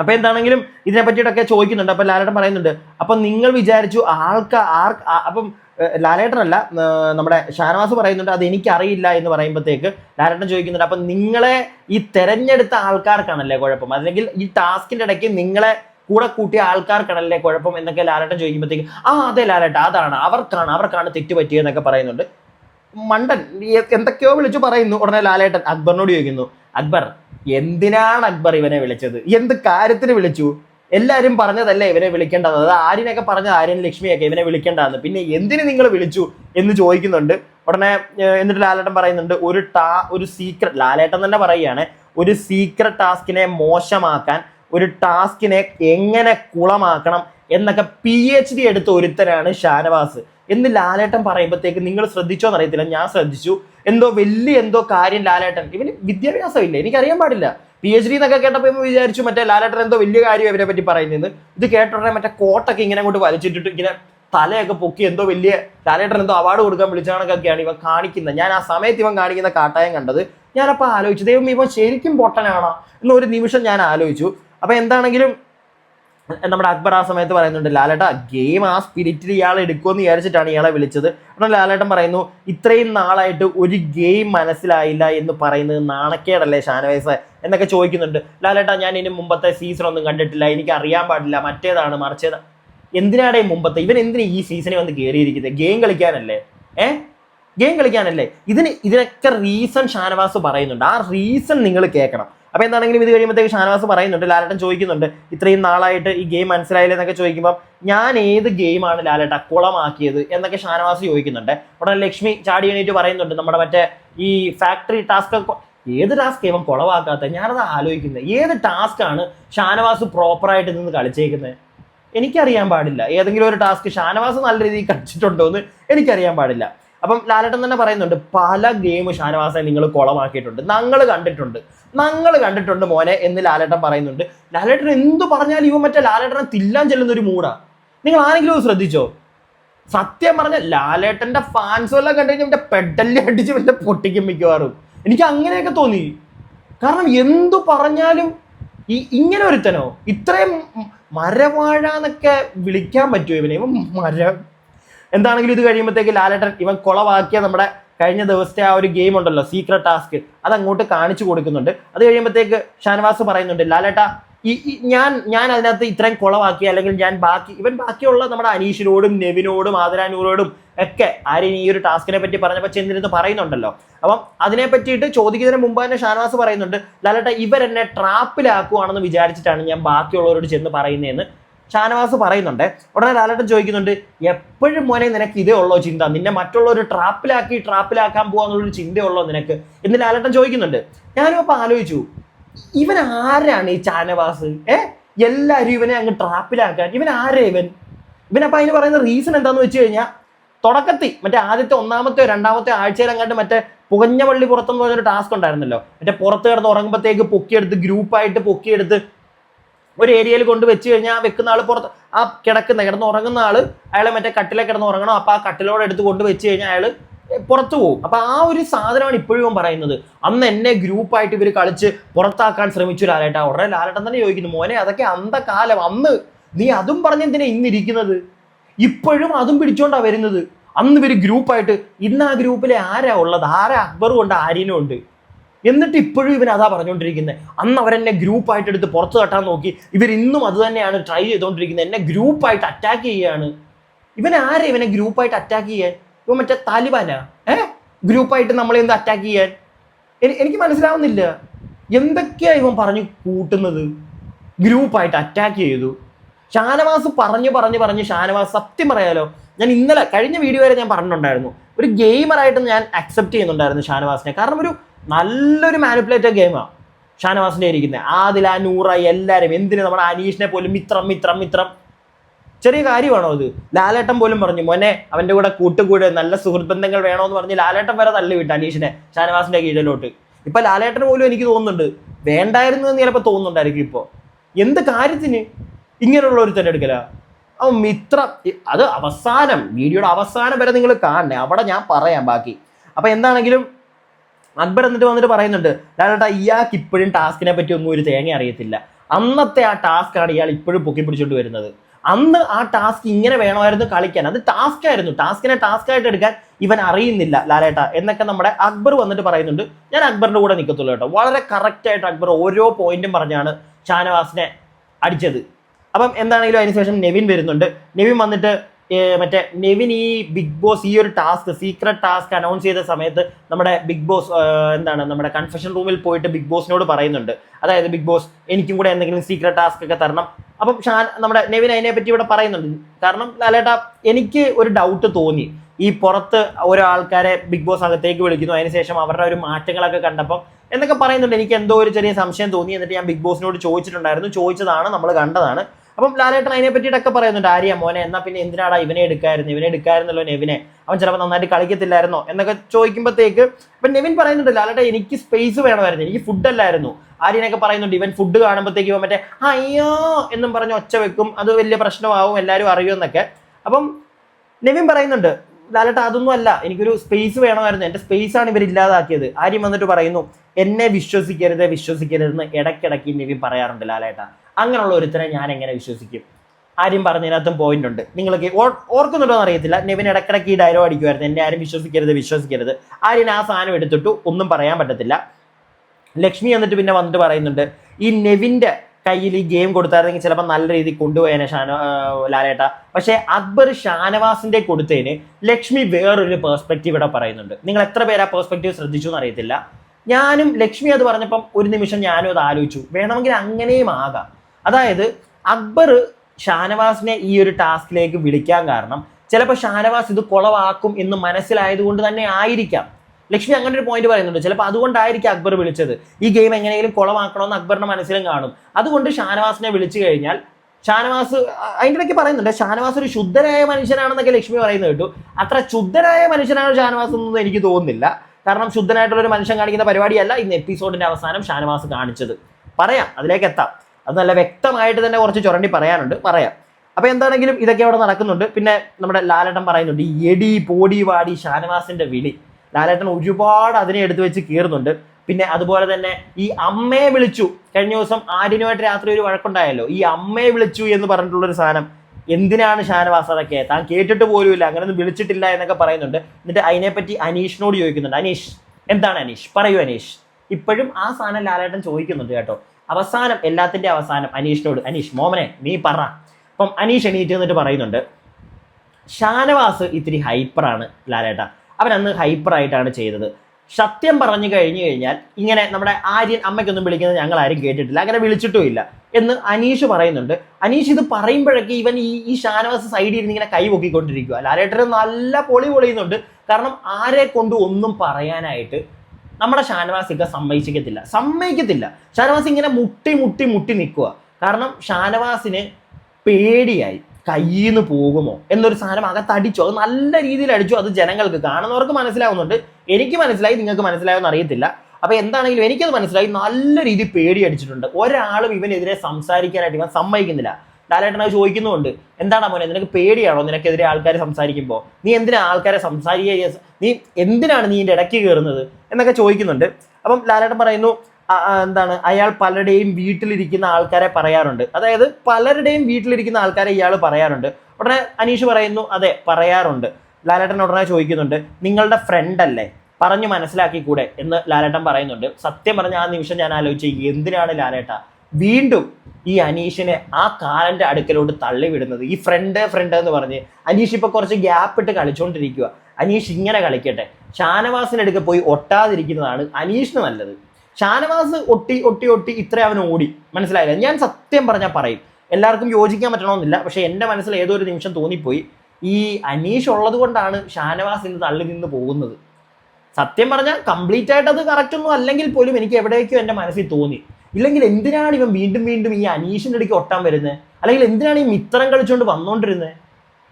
A: അപ്പൊ എന്താണെങ്കിലും ഇതിനെ പറ്റിയിട്ടൊക്കെ ചോദിക്കുന്നുണ്ട്. അപ്പൊ ലാലേട്ടൻ പറയുന്നുണ്ട് അപ്പൊ നിങ്ങൾ വിചാരിച്ചു ആൾക്ക് ആർ അപ്പം ലാലേട്ടനല്ല നമ്മുടെ ഷാനവാസ് പറയുന്നുണ്ട് അത് എനിക്കറിയില്ല എന്ന് പറയുമ്പോഴത്തേക്ക് ലാലേട്ടൻ ചോദിക്കുന്നുണ്ട് അപ്പൊ നിങ്ങളെ ഈ തെരഞ്ഞെടുത്ത ആൾക്കാർക്കാണല്ലേ കുഴപ്പം? അല്ലെങ്കിൽ ഈ ടാസ്കിന്റെ ഇടയ്ക്ക് നിങ്ങളെ കൂടെ കൂട്ടിയ ആൾക്കാർക്കാണല്ലേ കുഴപ്പം? എന്നൊക്കെ ലാലേട്ടൻ ചോദിക്കുമ്പോഴത്തേക്ക് ആ അതെ ലാലേട്ട അതാണ്. അവർക്കാണ് അവർക്കാണ് തെറ്റ് പറ്റിയതെന്നൊക്കെ പറയുന്നുണ്ട്. മണ്ടൻ എന്തൊക്കെയോ വിളിച്ചു പറയുന്നു. ഉടനെ ലാലേട്ടൻ അക്ബറിനോട് ചോദിക്കുന്നു അക്ബർ എന്തിനാണ് അക്ബർ ഇവനെ വിളിച്ചത്? എന്ത് കാര്യത്തിന് വിളിച്ചു? എല്ലാരും പറഞ്ഞതല്ലേ ഇവനെ വിളിക്കേണ്ടത്? അത് ആര്യനൊക്കെ പറഞ്ഞത് ആര്യൻ ലക്ഷ്മിയൊക്കെ ഇവനെ വിളിക്കേണ്ടതെന്ന്. പിന്നെ എന്തിന് നിങ്ങൾ വിളിച്ചു? എന്ന് ചോദിക്കുന്നുണ്ട്. ഉടനെ എന്നിട്ട് ലാലേട്ടൻ പറയുന്നുണ്ട് ഒരു ടാ ഒരു സീക്രട്ട് ലാലേട്ടൻ തന്നെ പറയുകയാണ് ഒരു സീക്രട്ട് ടാസ്കിനെ മോശമാക്കാൻ ഒരു ടാസ്കിനെ എങ്ങനെ കുളമാക്കണം? എന്നൊക്കെ പി എച്ച് ഡി എടുത്ത ഒരുത്തനാണ് ഷാനവാസ്. എന്ന് ലാലേട്ടൻ പറയുമ്പോഴത്തേക്ക് നിങ്ങൾ ശ്രദ്ധിച്ചോ എന്നറിയത്തില്ല ഞാൻ ശ്രദ്ധിച്ചു. എന്തോ വലിയ എന്തോ കാര്യം ലാലേട്ടൻ. ഇവന് വിദ്യാഭ്യാസം ഇല്ല എനിക്കറിയാൻ പാടില്ല. പി എച്ച് ഡി എന്നൊക്കെ കേട്ടപ്പോൾ വിചാരിച്ചു മറ്റേ ലാലേട്ടൻ എന്തോ വലിയ കാര്യം ഇവരെ പറ്റി പറയുന്നത് ഇത് കേട്ടോടനെ മറ്റേ കോട്ടൊക്കെ ഇങ്ങനെ അങ്ങോട്ട് വലിച്ചിട്ടിട്ട് ഇങ്ങനെ തലയൊക്കെ പൊക്കി എന്തോ വലിയ ലാലേട്ടൻ എന്തോ അവാർഡ് കൊടുക്കാൻ വിളിച്ചാണൊക്കെയാണ് ഇവ കാണിക്കുന്നത്. ഞാൻ ആ സമയത്ത് ഇവൻ കാണിക്കുന്ന കാട്ടായം കണ്ടത്. ഞാനപ്പോൾ ആലോചിച്ചു ദൈവം ഇവൻ ശരിക്കും പൊട്ടനാണോ? എന്നൊരു നിമിഷം ഞാൻ ആലോചിച്ചു. അപ്പൊ എന്താണെങ്കിലും നമ്മുടെ അക്ബർ ആ സമയത്ത് പറയുന്നുണ്ട് ലാലേട്ട ഗെയിം ആ സ്പിരിറ്റിൽ ഇയാൾ എടുക്കുമെന്ന് വിചാരിച്ചിട്ടാണ് ഇയാളെ വിളിച്ചത്. അപ്പോൾ ലാലേട്ടൻ പറയുന്നു ഇത്രയും നാളായിട്ട് ഒരു ഗെയിം മനസ്സിലായില്ല എന്ന് പറയുന്നത് നാണക്കേടല്ലേ ഷാനവൈസ്? എന്നൊക്കെ ചോദിക്കുന്നുണ്ട്. ലാലേട്ട ഞാൻ ഇനി മുമ്പത്തെ സീസൺ ഒന്നും കണ്ടിട്ടില്ല. എനിക്ക് അറിയാൻ പാടില്ല. മറ്റേതാണ് മറിച്ചത്? എന്തിനാടെ ഈ മുമ്പത്തെ? ഇവൻ എന്തിനാ ഈ സീസണിൽ വന്ന് കയറിയിരിക്കുന്നത് ഗെയിം കളിക്കാനല്ലേ? ഏ? ഗെയിം കളിക്കാനല്ലേ? ഇതിന് ഇതിനൊക്കെ റീസൺ ഷാനവാസ് പറയുന്നുണ്ട്. ആ റീസൺ നിങ്ങൾ കേൾക്കണം. അപ്പൊ എന്താണെങ്കിലും ഇത് കഴിയുമ്പോഴത്തേക്ക് ഷാനവാസ് പറയുന്നുണ്ട് ലാലേട്ടൻ ചോദിക്കുന്നുണ്ട് ഇത്രയും നാളായിട്ട് ഈ ഗെയിം മനസ്സിലായില്ല എന്നൊക്കെ ചോദിക്കുമ്പോൾ ഞാൻ ഏത് ഗെയിമാണ് ലാലേട്ട കുളമാക്കിയത്? എന്നൊക്കെ ഷാനവാസ് ചോദിക്കുന്നുണ്ട്. ഉടനെ ലക്ഷ്മി ചാടി എണീറ്റ് പറയുന്നുണ്ട് നമ്മുടെ മറ്റേ ഈ ഫാക്ടറി ടാസ്ക് ഏത് ടാസ്ക് ഇവൻ കുളവാക്കാത്ത ഞാനത് ആലോചിക്കുന്നത് ഏത് ടാസ്ക് ആണ് ഷാനവാസ് പ്രോപ്പറായിട്ട് നിന്ന് കളിച്ചേക്കുന്നത് എനിക്കറിയാൻ പാടില്ല. ഏതെങ്കിലും ഒരു ടാസ്ക് ഷാനവാസ് നല്ല രീതിയിൽ കളിച്ചിട്ടുണ്ടോ എന്ന് എനിക്കറിയാൻ പാടില്ല. അപ്പം ലാലേട്ടൻ തന്നെ പറയുന്നുണ്ട് പല ഗെയിം ഷാനവാസെ നിങ്ങൾ കുളമാക്കിയിട്ടുണ്ട്. ഞങ്ങൾ കണ്ടിട്ടുണ്ട്. ഞങ്ങൾ കണ്ടിട്ടുണ്ട് മോനെ എന്ന് ലാലേട്ടൻ പറയുന്നുണ്ട്. ലാലേട്ടൻ എന്ത് പറഞ്ഞാലും ഇവ മറ്റേ ലാലേട്ടനെ തില്ലാൻ ചെല്ലുന്ന ഒരു മൂടാ നിങ്ങൾ ആരെങ്കിലും ശ്രദ്ധിച്ചോ? സത്യം പറഞ്ഞ ലാലേട്ടന്റെ ഫാൻസ് എല്ലാം കണ്ടു കഴിഞ്ഞാൽ പെഡല്ലി അടിച്ച് വല്ല പൊട്ടിക്കും മിക്കവാറും. എനിക്ക് അങ്ങനെയൊക്കെ തോന്നി. കാരണം എന്തു പറഞ്ഞാലും ഈ ഇങ്ങനെ ഒരുത്തനോ? ഇത്രയും മരവാഴ എന്നൊക്കെ വിളിക്കാൻ പറ്റുമോ ഇവനെ? ഇവൻ മര എന്താണെങ്കിലും ഇത് കഴിയുമ്പോഴത്തേക്ക് ലാലേട്ടൻ ഇവൻ കുളവാക്കിയ നമ്മുടെ കഴിഞ്ഞ ദിവസത്തെ ആ ഒരു ഗെയിം ഉണ്ടല്ലോ സീക്രട്ട് ടാസ്ക് അത് അങ്ങോട്ട് കാണിച്ചു കൊടുക്കുന്നുണ്ട്. അത് കഴിയുമ്പോഴത്തേക്ക് ഷാനവാസ് പറയുന്നുണ്ട് ലാലേട്ട ഈ ഞാൻ ഞാൻ അതിനകത്ത് ഇത്രയും കുളവാക്കി അല്ലെങ്കിൽ ഞാൻ ബാക്കി ഇവൻ ബാക്കിയുള്ള നമ്മുടെ അനീഷിനോടും നെവിനോടും ആദരാനൂരോടും ഒക്കെ ആരും ഈ ഒരു ടാസ്കിനെ പറ്റി പറഞ്ഞപ്പോൾ ചെന്നിരുന്ന് പറയുന്നുണ്ടല്ലോ. അപ്പം അതിനെ പറ്റിയിട്ട് ചോദിക്കുന്നതിന് മുമ്പ് തന്നെ ഷാനവാസ് പറയുന്നുണ്ട് ലാലേട്ട ഇവരെന്നെ ട്രാപ്പിലാക്കുവാണെന്ന് വിചാരിച്ചിട്ടാണ് ഞാൻ ബാക്കിയുള്ളവരോട് ചെന്ന് പറയുന്നതെന്ന്. ഷാനവാസ് പറയുന്നുണ്ട് ഉടനെ ലാലേട്ടൻ ചോദിക്കുന്നുണ്ട് എപ്പോഴും മോനെ നിനക്ക് ഇതേ ഉള്ളോ ചിന്ത? നിന്നെ മറ്റുള്ളവർ ട്രാപ്പിലാക്കി ട്രാപ്പിലാക്കാൻ പോവാന്നുള്ളൊരു ചിന്തയുള്ളോ നിനക്ക്? എന്ന് ലാലേട്ടൻ ചോദിക്കുന്നുണ്ട്. ഞാനും അപ്പൊ ആലോചിച്ചു ഇവൻ ആരാണ് ഈ ചാനവാസ് ഏ? എല്ലാരും ഇവനെ അങ്ങ് ട്രാപ്പിലാക്കാൻ ഇവൻ ആരാ ഇവൻ? ഇവൻ അപ്പൊ അതിന് പറയുന്ന റീസൺ എന്താന്ന് വെച്ച് കഴിഞ്ഞാൽ തുടക്കത്തിൽ മറ്റേ ആദ്യത്തെ ഒന്നാമത്തെ രണ്ടാമത്തെ ആഴ്ചയിലെങ്ങാണ്ട് മറ്റേ പുകഞ്ഞ പള്ളി പുറത്തെന്ന് പറഞ്ഞൊരു ടാസ്ക് ഉണ്ടായിരുന്നല്ലോ. മറ്റേ പുറത്ത് കിടന്ന് ഉറങ്ങുമ്പോഴത്തേക്ക് പൊക്കിയെടുത്ത് ഗ്രൂപ്പായിട്ട് പൊക്കിയെടുത്ത് ഒരു ഏരിയയിൽ കൊണ്ട് വെച്ച് കഴിഞ്ഞാൽ വെക്കുന്ന ആൾ പുറത്ത് ആ കിടക്കുന്ന കിടന്ന് ഉറങ്ങുന്ന ആൾ അയാളെ മറ്റേ കട്ടിലെ കിടന്ന് ഉറങ്ങണം. അപ്പോൾ ആ കട്ടിലോട് എടുത്ത് കൊണ്ട് വെച്ച് കഴിഞ്ഞാൽ അയാൾ പുറത്തു പോകും. അപ്പൊ ആ ഒരു സാധനമാണ് ഇപ്പോഴും പറയുന്നത്. അന്ന് എന്നെ ഗ്രൂപ്പായിട്ട് ഇവർ കളിച്ച് പുറത്താക്കാൻ ശ്രമിച്ചു ലാലേട്ട. ഉടനെ ലാലേട്ടൻ തന്നെ ചോദിക്കുന്നു മോനെ അതൊക്കെ അന്തകാലം അന്ന് നീ അതും പറഞ്ഞ് എന്തിനാ ഇന്നിരിക്കുന്നത് ഇപ്പോഴും അതും പിടിച്ചോണ്ടാ വരുന്നത്. അന്ന് ഇവർ ഗ്രൂപ്പായിട്ട് ഇന്ന് ആ ഗ്രൂപ്പിലെ ആരാ ഉള്ളത്? ആരാ അക്ബറും ഉണ്ട് ആര്യനും ഉണ്ട്? എന്നിട്ട് ഇപ്പോഴും ഇവൻ അതാ പറഞ്ഞുകൊണ്ടിരിക്കുന്നത് അന്ന് അവരെന്നെ ഗ്രൂപ്പായിട്ട് എടുത്ത് പുറത്ത് തട്ടാൻ നോക്കി. ഇവർ ഇന്നും അത് തന്നെയാണ് ട്രൈ ചെയ്തുകൊണ്ടിരിക്കുന്നത് എന്നെ ഗ്രൂപ്പായിട്ട് അറ്റാക്ക് ചെയ്യാണ്. ഇവൻ ആരെ ഇവനെ ഗ്രൂപ്പായിട്ട് അറ്റാക്ക് ചെയ്യാൻ? ഇവൻ മറ്റേ താലിബാനാ? ഏ? ഗ്രൂപ്പായിട്ട് നമ്മളെ എന്ത് അറ്റാക്ക് ചെയ്യാൻ? എനിക്ക് മനസ്സിലാവുന്നില്ല. എന്തൊക്കെയാ ഇവൻ പറഞ്ഞു കൂട്ടുന്നത്? ഗ്രൂപ്പായിട്ട് അറ്റാക്ക് ചെയ്തു. ഷാനവാസ് പറഞ്ഞു പറഞ്ഞു പറഞ്ഞ്. ഷാനവാസ് സത്യം പറയാലോ ഞാൻ ഇന്നലെ കഴിഞ്ഞ വീഡിയോ വരെ ഞാൻ പറഞ്ഞിട്ടുണ്ടായിരുന്നു. ഒരു ഗെയിമറായിട്ട് ഞാൻ അക്സെപ്റ്റ് ചെയ്യുന്നുണ്ടായിരുന്നു ഷാനവാസിനെ. കാരണം ഒരു നല്ലൊരു മാനിപ്പുലേറ്റഡ് ഗെയിമാണ് ഷാനവാസിന്റെ ഇരിക്കുന്നത് ആദില നൂറ എല്ലാവരും എന്തിന് നമ്മുടെ അനീഷിനെ പോലും മിത്രം മിത്രം മിത്രം? ചെറിയ കാര്യമാണോ അത് ലാലേട്ടൻ പോലും പറഞ്ഞു മോനെ അവന്റെ കൂടെ കൂട്ടുകൂടെ നല്ല സുഹൃത്ത് ബന്ധങ്ങൾ വേണമെന്ന് പറഞ്ഞ് ലാലേട്ടൻ വരെ തള്ളി വിട്ടു അനീഷിനെ ഷാനവാസിന്റെ കീഴിലോട്ട്. ഇപ്പൊ ലാലേട്ടൻ പോലും എനിക്ക് തോന്നുന്നുണ്ട് വേണ്ടായിരുന്നു എന്ന് ചിലപ്പോൾ തോന്നുന്നുണ്ടായിരിക്കും ഇപ്പോ. എന്ത് കാര്യത്തിന് ഇങ്ങനെയുള്ള ഒരു തിരഞ്ഞെടുക്കല? അവൻ മിത്ര. അത് അവസാനം വീഡിയോയുടെ അവസാനം വരെ നിങ്ങൾ കാണണേ. അവിടെ ഞാൻ പറയാം ബാക്കി. അപ്പൊ എന്താണെങ്കിലും അക്ബർ എന്നിട്ട് വന്നിട്ട് പറയുന്നുണ്ട് ലാലേട്ടാ ഇയാൾക്ക് ഇപ്പോഴും ടാസ്കിനെ പറ്റി ഒന്നും ഒരു തേങ്ങ അറിയത്തില്ല. അന്നത്തെ ആ ടാസ്ക് ആണ് ഇയാൾ ഇപ്പോഴും പൊക്കി പിടിച്ചോണ്ട് വരുന്നത്. അന്ന് ആ ടാസ്ക് ഇങ്ങനെ വേണമായിരുന്നു കളിക്കാൻ. അത് ടാസ്ക് ആയിരുന്നു. ടാസ്കിനെ ടാസ്ക് ആയിട്ട് എടുക്കാൻ ഇവൻ അറിയുന്നില്ല ലാലേട്ട എന്നൊക്കെ നമ്മുടെ അക്ബർ വന്നിട്ട് പറയുന്നുണ്ട്. ഞാൻ അക്ബറിന്റെ കൂടെ നിൽക്കത്തുള്ളൂ കേട്ടോ. വളരെ കറക്റ്റ് ആയിട്ട് അക്ബർ ഓരോ പോയിന്റും പറഞ്ഞാണ് ഷാനവാസിനെ അടിച്ചത്. അപ്പം എന്താണെങ്കിലും അതിനുശേഷം നെവിൻ വരുന്നുണ്ട്. നെവിൻ വന്നിട്ട് മറ്റേ നെവിൻ ഈ ബിഗ് ബോസ് ഈ ഒരു ടാസ്ക് സീക്രട്ട് ടാസ്ക് അനൗൺസ് ചെയ്ത സമയത്ത് നമ്മുടെ ബിഗ് ബോസ് എന്താണ് നമ്മുടെ കൺഫെഷൻ റൂമിൽ പോയിട്ട് ബിഗ് ബോസിനോട് പറയുന്നുണ്ട്. അതായത് ബിഗ് ബോസ് എനിക്കും കൂടെ എന്തെങ്കിലും സീക്രട്ട് ടാസ്ക് ഒക്കെ തരണം. അപ്പം ഷാൻ നമ്മുടെ നെവിൻ അതിനെ പറ്റി ഇവിടെ പറയുന്നുണ്ട്. കാരണം ലാലേട്ട എനിക്ക് ഒരു ഡൗട്ട് തോന്നി. ഈ പുറത്ത് ഓരോ ആൾക്കാരെ ബിഗ് ബോസ് അകത്തേക്ക് വിളിക്കുന്നു. അതിനുശേഷം അവരുടെ ഒരു മാറ്റങ്ങളൊക്കെ കണ്ടപ്പം എന്നൊക്കെ പറയുന്നുണ്ട്. എനിക്ക് എന്തോ ഒരു ചെറിയ സംശയം തോന്നി. എന്നിട്ട് ഞാൻ ബിഗ് ബോസിനോട് ചോദിച്ചിട്ടുണ്ടായിരുന്നു. ചോദിച്ചതാണ് നമ്മൾ കണ്ടതാണ്. അപ്പം ലാലേട്ടൻ അതിനെ പറ്റിയിട്ടൊക്കെ പറയുന്നുണ്ട്. ആര്യ മോനെ എന്നാ പിന്നെ എന്തിനാടാ ഇവനെ എടുക്കായിരുന്നു? ഇവനെ എടുക്കായിരുന്നല്ലോ നെവിനെ. അവൻ ചിലപ്പോൾ നന്നായിട്ട് കളിക്കത്തില്ലായിരുന്നോ? എന്നൊക്കെ ചോദിക്കുമ്പോഴത്തേക്ക് ഇപ്പം നെവിൻ പറയുന്നുണ്ട് ലാലേട്ട എനിക്ക് സ്പേസ് വേണമായിരുന്നു. എനിക്ക് ഫുഡ് അല്ലായിരുന്നു. ആര്യനൊക്കെ പറയുന്നുണ്ട് ഇവൻ ഫുഡ് കാണുമ്പോഴത്തേക്ക് ഇവൻ മറ്റേ അയ്യോ എന്നും പറഞ്ഞ് ഒച്ച വെക്കും. അത് വലിയ പ്രശ്നമാവും എല്ലാവരും അറിയുമെന്നൊക്കെ അപ്പം നെവിൻ പറയുന്നുണ്ട് ലാലേട്ട അതൊന്നും അല്ല. എനിക്കൊരു സ്പേസ് വേണമായിരുന്നു. എന്റെ ആണ് ഇവർ ഇല്ലാതാക്കിയത് ആര്യം വന്നിട്ട് പറയുന്നു എന്നെ വിശ്വസിക്കരുത് വിശ്വസിക്കരുതെന്ന് ഇടയ്ക്കിടയ്ക്ക് നിവി പറയാറുണ്ട് ലാലേട്ട. അങ്ങനെയുള്ള ഒരുത്തരെ ഞാൻ എങ്ങനെ വിശ്വസിക്കും? ആരും പറഞ്ഞതിനകത്തും പോയിന്റ് ഉണ്ട്. നിങ്ങൾക്ക് ഓർ- ഓർക്കുന്നുണ്ടോ എന്ന് അറിയത്തില്ല. നെവിൻ ഇടയ്ക്കിടയ്ക്ക് ഈ ഡയലോഗ് അടിക്കുമായിരുന്നു. എന്നെ ആരും വിശ്വസിക്കരുത് വിശ്വസിക്കരുത്. ആര്യൻ ആ സാധനം എടുത്തിട്ടു. ഒന്നും പറയാൻ പറ്റത്തില്ല. ലക്ഷ്മി എന്നിട്ട് പിന്നെ വന്നിട്ട് പറയുന്നുണ്ട് ഈ നെവിന്റെ കയ്യിൽ ഈ ഗെയിം കൊടുത്തായിരുന്നെങ്കിൽ ചിലപ്പോൾ നല്ല രീതിയിൽ കൊണ്ടുപോയേനെ ഷാന ലാലേട്ട. പക്ഷേ അക്ബർ ഷാനവാസിന്റെ കൊടുത്തതിന് ലക്ഷ്മി വേറൊരു പേഴ്സ്പെക്റ്റീവ് ഇവിടെ പറയുന്നുണ്ട്. നിങ്ങൾ എത്ര പേര് ആ പേഴ്സ്പെക്റ്റീവ് ശ്രദ്ധിച്ചു എന്ന് അറിയത്തില്ല. ഞാനും ലക്ഷ്മി അത് പറഞ്ഞപ്പം ഒരു നിമിഷം ഞാനും അത് ആലോചിച്ചു. വേണമെങ്കിൽ അങ്ങനെയും ആകാം. അതായത് അക്ബർ ഷാനവാസിനെ ഈ ഒരു ടാസ്കിലേക്ക് വിളിക്കാൻ കാരണം ചിലപ്പോൾ ഷാനവാസ് ഇത് കുളവാക്കും എന്ന് മനസ്സിലായതുകൊണ്ട് തന്നെ ആയിരിക്കാം. ലക്ഷ്മി അങ്ങനെ ഒരു പോയിന്റ് പറയുന്നുണ്ട്. ചിലപ്പോൾ അതുകൊണ്ടായിരിക്കും അക്ബർ വിളിച്ചത്. ഈ ഗെയിം എങ്ങനെയെങ്കിലും കുളമാക്കണമെന്ന് അക്ബറിന്റെ മനസ്സിലും കാണും. അതുകൊണ്ട് ഷാനവാസിനെ വിളിച്ചു കഴിഞ്ഞാൽ ഷാനവാസ് അതിന്റെ ഇടയ്ക്ക് പറയുന്നുണ്ട് ഷാനവാസ് ഒരു ശുദ്ധരായ മനുഷ്യനാണെന്നൊക്കെ ലക്ഷ്മി പറയുന്നത് കേട്ടു. അത്ര ശുദ്ധരായ മനുഷ്യനാണ് ഷാനവാസ് എന്നൊന്നും എനിക്ക് തോന്നുന്നില്ല. കാരണം ശുദ്ധനായിട്ടുള്ള ഒരു മനുഷ്യൻ കാണിക്കുന്ന പരിപാടിയല്ല ഇന്ന് എപ്പിസോഡിന്റെ അവസാനം ഷാനവാസ് കാണിച്ചത്. പറയാം അതിലേക്ക് എത്താം. അത് നല്ല വ്യക്തമായിട്ട് തന്നെ കുറച്ച് ചുരണ്ടി പറയാനുണ്ട്. പറയാം. അപ്പൊ എന്താണെങ്കിലും ഇതൊക്കെ അവിടെ നടക്കുന്നുണ്ട്. പിന്നെ നമ്മുടെ ലാലേട്ടൻ പറയുന്നുണ്ട് ഈ എടി പോടി വാടി ഷാനവാസിന്റെ വിളി. ലാലേട്ടൻ ഒരുപാട് അതിനെ എടുത്തു വെച്ച് കീറുന്നുണ്ട്. പിന്നെ അതുപോലെ തന്നെ ഈ അമ്മയെ വിളിച്ചു. കഴിഞ്ഞ ദിവസം ആര്യനുമായിട്ട് രാത്രി ഒരു വഴക്കുണ്ടായല്ലോ. ഈ അമ്മയെ വിളിച്ചു എന്ന് പറഞ്ഞിട്ടുള്ള ഒരു സാധനം എന്തിനാണ് ഷാനവാസ് അതൊക്കെ? താൻ കേട്ടിട്ട് പോലുമില്ല അങ്ങനെയൊന്നും വിളിച്ചിട്ടില്ല എന്നൊക്കെ പറയുന്നുണ്ട്. എന്നിട്ട് അതിനെപ്പറ്റി അനീഷിനോട് ചോദിക്കുന്നുണ്ട്. അനീഷ് എന്താണ് അനീഷ്? പറയൂ അനീഷ്. ഇപ്പോഴും ആ സാധനം ലാലേട്ടൻ ചോദിക്കുന്നുണ്ട് കേട്ടോ. അവസാനം എല്ലാത്തിന്റെ അവസാനം അനീഷിനോട് അനീഷ് മോമനെ നീ പറ. അപ്പം അനീഷ് എണീറ്റ് എന്നിട്ട് പറയുന്നുണ്ട് ഷാനവാസ് ഇത്തിരി ഹൈപ്പറാണ് ലാലേട്ട. അവൻ അന്ന് ഹൈപ്പറായിട്ടാണ് ചെയ്തത്. സത്യം പറഞ്ഞു കഴിഞ്ഞു കഴിഞ്ഞാൽ ഇങ്ങനെ നമ്മുടെ ആര്യൻ അമ്മയ്ക്കൊന്നും വിളിക്കുന്നത് ഞങ്ങൾ ആരും കേട്ടിട്ടില്ല. അങ്ങനെ വിളിച്ചിട്ടും ഇല്ല എന്ന് അനീഷ് പറയുന്നുണ്ട്. അനീഷ് ഇത് പറയുമ്പോഴൊക്കെ ഇവൻ ഈ ഈ ഷാനവാസ് സൈഡിൽ ഇരുന്ന് ഇങ്ങനെ കൈ പൊക്കിക്കൊണ്ടിരിക്കുക ലാലേട്ടന് നല്ല പൊളി പൊളിയുന്നുണ്ട്. കാരണം ആരെ കൊണ്ട് ഒന്നും പറയാനായിട്ട് നമ്മുടെ ഷാനവാസിക്ക സമ്മതിച്ചിക്കത്തില്ല. സമ്മതിക്കത്തില്ല. ഷാനവാസ് ഇങ്ങനെ മുട്ടി മുട്ടി മുട്ടി നിൽക്കുക കാരണം ഷാനവാസിന് പേടിയായി. കയ്യിൽ നിന്ന് പോകുമോ എന്നൊരു സാധനം അകത്തടിച്ചു. അത് നല്ല രീതിയിൽ അടിച്ചു. അത് ജനങ്ങൾക്ക് കാണുന്നവർക്ക് മനസ്സിലാവുന്നുണ്ട്. എനിക്ക് മനസ്സിലായി നിങ്ങൾക്ക് മനസ്സിലായോന്ന് അറിയത്തില്ല. അപ്പൊ എന്താണെങ്കിലും എനിക്കത് മനസ്സിലായി നല്ല രീതിയിൽ പേടിയടിച്ചിട്ടുണ്ട് ഒരാളും ഇവനെതിരെ സംസാരിക്കാനായിട്ട് ഇവൻ സമ്മതിക്കുന്നില്ല. ലാലേട്ടനത് ചോദിക്കുന്നുണ്ട് എന്താണ് മോനെ നിനക്ക് പേടിയാണോ? നിനക്കെതിരെ ആൾക്കാർ സംസാരിക്കുമ്പോൾ നീ എന്തിനാ ആൾക്കാരെ സംസാരിക്കുക നീ എന്തിനാണ് നീ ഇതിന്റെ ഇടയ്ക്ക് കയറുന്നത് എന്നൊക്കെ ചോദിക്കുന്നുണ്ട്. അപ്പം ലാലേട്ടൻ പറയുന്നു എന്താണ് അയാൾ പലരുടെയും വീട്ടിലിരിക്കുന്ന ആൾക്കാരെ പറയാറുണ്ട്. അതായത് പലരുടെയും വീട്ടിലിരിക്കുന്ന ആൾക്കാരെ ഇയാൾ പറയാറുണ്ട്. ഉടനെ അനീഷ് പറയുന്നു അതെ പറയാറുണ്ട്. ലാലേട്ടൻ ഉടനെ ചോദിക്കുന്നുണ്ട് നിങ്ങളുടെ ഫ്രണ്ട് അല്ലേ? പറഞ്ഞു മനസ്സിലാക്കി കൂടെ എന്ന് ലാലേട്ടൻ പറയുന്നുണ്ട്. സത്യം പറഞ്ഞ ആ നിമിഷം ഞാൻ ആലോചിച്ചു എന്തിനാണ് ലാലേട്ട വീണ്ടും ഈ അനീഷിനെ ആ കാലന്റെ അടുക്കലോട്ട് തള്ളി വിടുന്നത് ഈ ഫ്രണ്ട് ഫ്രണ്ട് എന്ന് പറഞ്ഞ് അനീഷ് ഇപ്പൊ കുറച്ച് ഗ്യാപ്പ് ഇട്ട് കളിച്ചുകൊണ്ടിരിക്കുക അനീഷ് ഇങ്ങനെ കളിക്കട്ടെ? ഷാനവാസിന്റെ അടുക്കൽ പോയി ഒട്ടാതിരിക്കുന്നതാണ് അനീഷിന് നല്ലത്. ഷാനവാസ് ഒട്ടി ഒട്ടി ഒട്ടി ഇത്ര അവൻ ഓടി. മനസ്സിലായില്ല? ഞാൻ സത്യം പറഞ്ഞാൽ പറയും. എല്ലാവർക്കും യോജിക്കാൻ പറ്റണമെന്നില്ല. പക്ഷെ എന്റെ മനസ്സിൽ ഏതോ ഒരു നിമിഷം തോന്നിപ്പോയി. ഈ അനീഷ് ഉള്ളത് കൊണ്ടാണ് ഷാനവാസ് ഇന്ന് തള്ളി നിന്ന് പോകുന്നത്. സത്യം പറഞ്ഞാൽ കംപ്ലീറ്റ് ആയിട്ട് അത് കറക്റ്റ് ഒന്നും അല്ലെങ്കിൽ പോലും എനിക്ക് എവിടേക്കോ എന്റെ മനസ്സിൽ തോന്നി. ഇല്ലെങ്കിൽ എന്തിനാണ് ഇവൻ വീണ്ടും വീണ്ടും ഈ അനീഷിന്റെ ഇടയ്ക്ക് ഒട്ടാൻ വരുന്നത് അല്ലെങ്കിൽ എന്തിനാണ് ഈ മിത്രം കളിച്ചുകൊണ്ട് വന്നുകൊണ്ടിരുന്നത്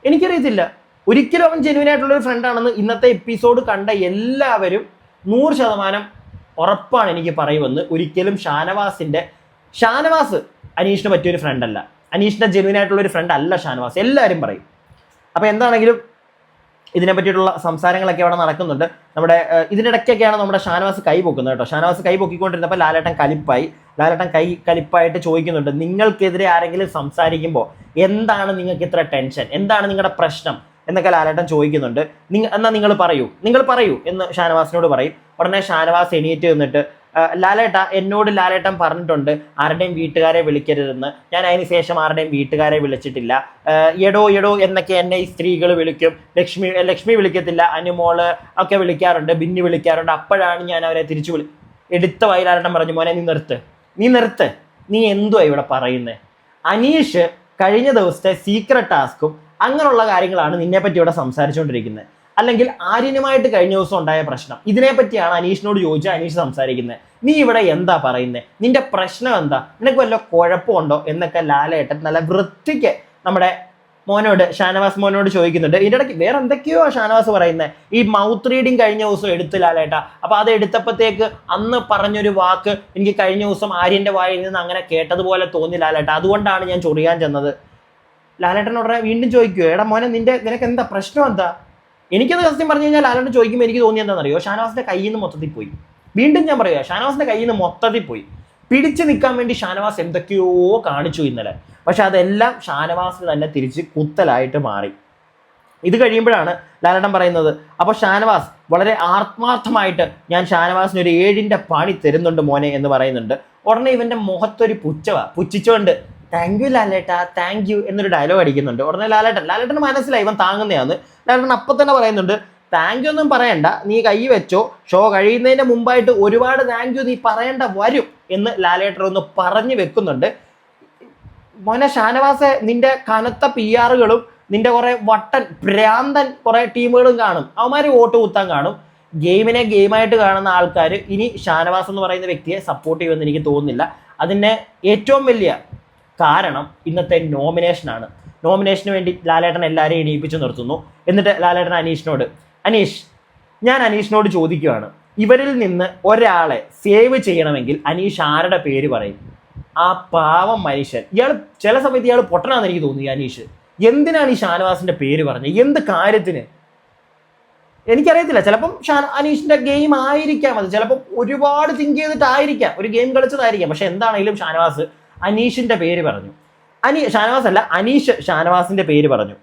A: എനിക്കറിയത്തില്ല. ഒരിക്കലും അവൻ ഒരു ഫ്രണ്ടാണെന്ന് ഇന്നത്തെ എപ്പിസോഡ് കണ്ട എല്ലാവരും നൂറ് ശതമാനം ഉറപ്പാണ് എനിക്ക് പറയുമെന്ന് ഒരിക്കലും ഷാനവാസിന്റെ ഷാനവാസ് അനീഷിന് പറ്റിയൊരു ഫ്രണ്ട് അല്ല. അനീഷിന്റെ ജെനുവൻ ആയിട്ടുള്ള ഒരു ഫ്രണ്ട് അല്ല ഷാനവാസ്. എല്ലാവരും പറയും. അപ്പൊ എന്താണെങ്കിലും ഇതിനെ പറ്റിയിട്ടുള്ള സംസാരങ്ങളൊക്കെ അവിടെ നടക്കുന്നുണ്ട്. നമ്മുടെ ഇതിനിടയ്ക്കൊക്കെയാണ് നമ്മുടെ ഷാനവാസ് കൈ പൊക്കുന്നത് കേട്ടോ. ഷാനവാസ് കൈ പൊക്കിക്കൊണ്ടിരുന്നപ്പോൾ ലാലേട്ടൻ കലിപ്പായി. ലാലേട്ടൻ കൈ കലിപ്പായിട്ട് ചോദിക്കുന്നുണ്ട് നിങ്ങൾക്കെതിരെ ആരെങ്കിലും സംസാരിക്കുമ്പോൾ എന്താണ് നിങ്ങൾക്ക് ഇത്ര ടെൻഷൻ? എന്താണ് നിങ്ങളുടെ പ്രശ്നം? എന്നൊക്കെ ലാലേട്ടൻ ചോദിക്കുന്നുണ്ട്. നിങ്ങൾ എന്നാൽ നിങ്ങൾ പറയൂ. നിങ്ങൾ പറയൂ എന്ന് ഷാനവാസിനോട് പറയും. ഉടനെ ഷാനവാസ് എണീറ്റ് നിന്നിട്ട് "ആ, ലാലേട്ട എന്നോട് ലാലേട്ടൻ പറഞ്ഞിട്ടുണ്ട് ആരുടെയും വീട്ടുകാരെ വിളിക്കരുതെന്ന്. ഞാൻ അതിന് ശേഷം ആരുടെയും വീട്ടുകാരെ വിളിച്ചിട്ടില്ല. എടോ എടോ എന്നൊക്കെ എന്നെ ഈ സ്ത്രീകൾ വിളിക്കും. ലക്ഷ്മി ലക്ഷ്മി വിളിക്കത്തില്ല അനുമോൾ ഒക്കെ വിളിക്കാറുണ്ട് ബിന്നി വിളിക്കാറുണ്ട്. അപ്പോഴാണ് ഞാൻ അവരെ തിരിച്ചു വിളി എടുത്ത വയലാരട്ടം പറഞ്ഞു മോനെ നീ നിർത്ത്. നീ നിർത്ത്. നീ എന്തുവാ ഇവിടെ പറയുന്നത് അനീഷ് കഴിഞ്ഞ ദിവസത്തെ സീക്രട്ട് ടാസ്കും അങ്ങനെയുള്ള കാര്യങ്ങളാണ് നിന്നെപ്പറ്റി ഇവിടെ സംസാരിച്ചുകൊണ്ടിരിക്കുന്നത്. അല്ലെങ്കിൽ ആര്യനുമായിട്ട് കഴിഞ്ഞ ദിവസം ഉണ്ടായ പ്രശ്നം. ഇതിനെപ്പറ്റിയാണ് അനീഷിനോട് ചോദിച്ച അനീഷ് സംസാരിക്കുന്നത്. നീ ഇവിടെ എന്താ പറയുന്നത് നിന്റെ പ്രശ്നം എന്താ? നിനക്ക് വല്ല കുഴപ്പമുണ്ടോ എന്നൊക്കെ ലാലേട്ടൻ നല്ല വൃത്തിക്ക് നമ്മുടെ മോനോട് ഷാനവാസ് മോനോട് ചോദിക്കുന്നുണ്ട്. ഇതിന്റെ ഇടയ്ക്ക് വേറെ എന്തൊക്കെയോ ഷാനവാസ് പറയുന്നത് ഈ മൗത്ത് റീഡിങ് കഴിഞ്ഞ ദിവസം എടുത്തു ലാലേട്ട. അപ്പൊ അത് എടുത്തപ്പോഴത്തേക്ക് അന്ന് പറഞ്ഞൊരു വാക്ക് എനിക്ക് കഴിഞ്ഞ ദിവസം ആര്യന്റെ വായിൽ നിന്ന് അങ്ങനെ കേട്ടതുപോലെ തോന്നി ലാലേട്ട. അതുകൊണ്ടാണ് ഞാൻ ചൊറിയാൻ ചെന്നത്. ലാലേട്ടൻ ഉടനെ വീണ്ടും ചോദിക്കുമോ എടാ മോനെ നിന്റെ നിനക്ക് എന്താ? പ്രശ്നം എന്താ? എനിക്കത് സത്യം പറഞ്ഞു കഴിഞ്ഞാൽ ലാലേട്ടൻ ചോദിക്കുമ്പോൾ എനിക്ക് തോന്നി എന്താണെന്നറിയോ? ഷാനവാസിന്റെ കയ്യിൽ നിന്ന് മൊത്തത്തിൽ പോയി. വീണ്ടും ഞാൻ പറയുക ഷാനവാസിന്റെ കയ്യിൽ നിന്ന് മൊത്തത്തിൽ പോയി. പിടിച്ചു നിൽക്കാൻ വേണ്ടി ഷാനവാസ് എന്തൊക്കെയോ കാണിച്ചു ഇന്നലെ. പക്ഷെ അതെല്ലാം ഷാനവാസിന് തന്നെ തിരിച്ച് കുത്തലായിട്ട് മാറി. ഇത് കഴിയുമ്പോഴാണ് ലാലേട്ടൻ പറയുന്നത് അപ്പോൾ ഷാനവാസ് വളരെ ആത്മാർത്ഥമായിട്ട് ഞാൻ ഷാനവാസിന് ഒരു ഏഴിന്റെ പണി തരുന്നുണ്ട് മോനെ എന്ന് പറയുന്നുണ്ട്. ഉടനെ ഇവന്റെ മുഖത്തൊരു പുച്ഛവ പുച്ഛിച്ചുകൊണ്ട് thank you Laletta. Thank you എന്നൊരു ഡയലോഗ് അടിക്കുന്നുണ്ട്. ഉടനെ ലാലേട്ടൻ ലാലേട്ടന് മനസ്സിലായി ഇവൻ താങ്ങുന്നതാണ് ലാലേട്ടൻ അപ്പം തന്നെ പറയുന്നുണ്ട് താങ്ക് യു ഒന്നും പറയണ്ട. നീ കൈ വെച്ചോ. ഷോ കഴിയുന്നതിന് മുമ്പായിട്ട് ഒരുപാട് താങ്ക് യു നീ പറയേണ്ട വരും എന്ന് ലാലേട്ടൻ ഒന്ന് പറഞ്ഞു വെക്കുന്നുണ്ട്. മോനെ ഷാനവാസെ നിന്റെ കനത്ത പി ആറുകളും നിന്റെ കുറെ വട്ടൻ ഭ്രാന്തൻ കുറെ ടീമുകളും കാണും. അവന്മാര് വോട്ട് കുത്താൻ കാണും. ഗെയിമിനെ ഗെയിമായിട്ട് കാണുന്ന ആൾക്കാർ ഇനി ഷാനവാസ് എന്ന് പറയുന്ന വ്യക്തിയെ സപ്പോർട്ട് ചെയ്യുമെന്ന് എനിക്ക് തോന്നുന്നില്ല. അതിന്റെ ഏറ്റവും വലിയ കാരണം ഇന്നത്തെ നോമിനേഷനാണ് നോമിനേഷന് വേണ്ടി ലാലേട്ടൻ എല്ലാവരെയും എണീപ്പിച്ചു നിർത്തുന്നു. എന്നിട്ട് ലാലേട്ടൻ അനീഷിനോട് അനീഷ് ഞാൻ അനീഷിനോട് ചോദിക്കുകയാണ് ഇവരിൽ നിന്ന് ഒരാളെ സേവ് ചെയ്യണമെങ്കിൽ അനീഷ് ആരുടെ പേര് പറയും? ആ പാവം മനുഷ്യൻ. ഇയാൾ ചില സമയത്ത് ഇയാൾ പൊട്ടനാന്ന് എനിക്ക് തോന്നി അനീഷ്. എന്തിനാണ് ഈ ഷാനവാസിന്റെ പേര് പറഞ്ഞത് എന്ത് കാര്യത്തിന്? എനിക്കറിയത്തില്ല. ചിലപ്പം ഷാൻ അനീഷിന്റെ ഗെയിം ആയിരിക്കാം അത്. ചിലപ്പം ഒരുപാട് തിങ്ക് ചെയ്തിട്ടായിരിക്കാം. ഒരു ഗെയിം കളിച്ചതായിരിക്കാം. പക്ഷെ എന്താണെങ്കിലും ഷാനവാസ് അനീഷിന്റെ പേര് പറഞ്ഞു. അനി ഷാനവാസ് അല്ല അനീഷ് ഷാനവാസിന്റെ പേര് പറഞ്ഞു.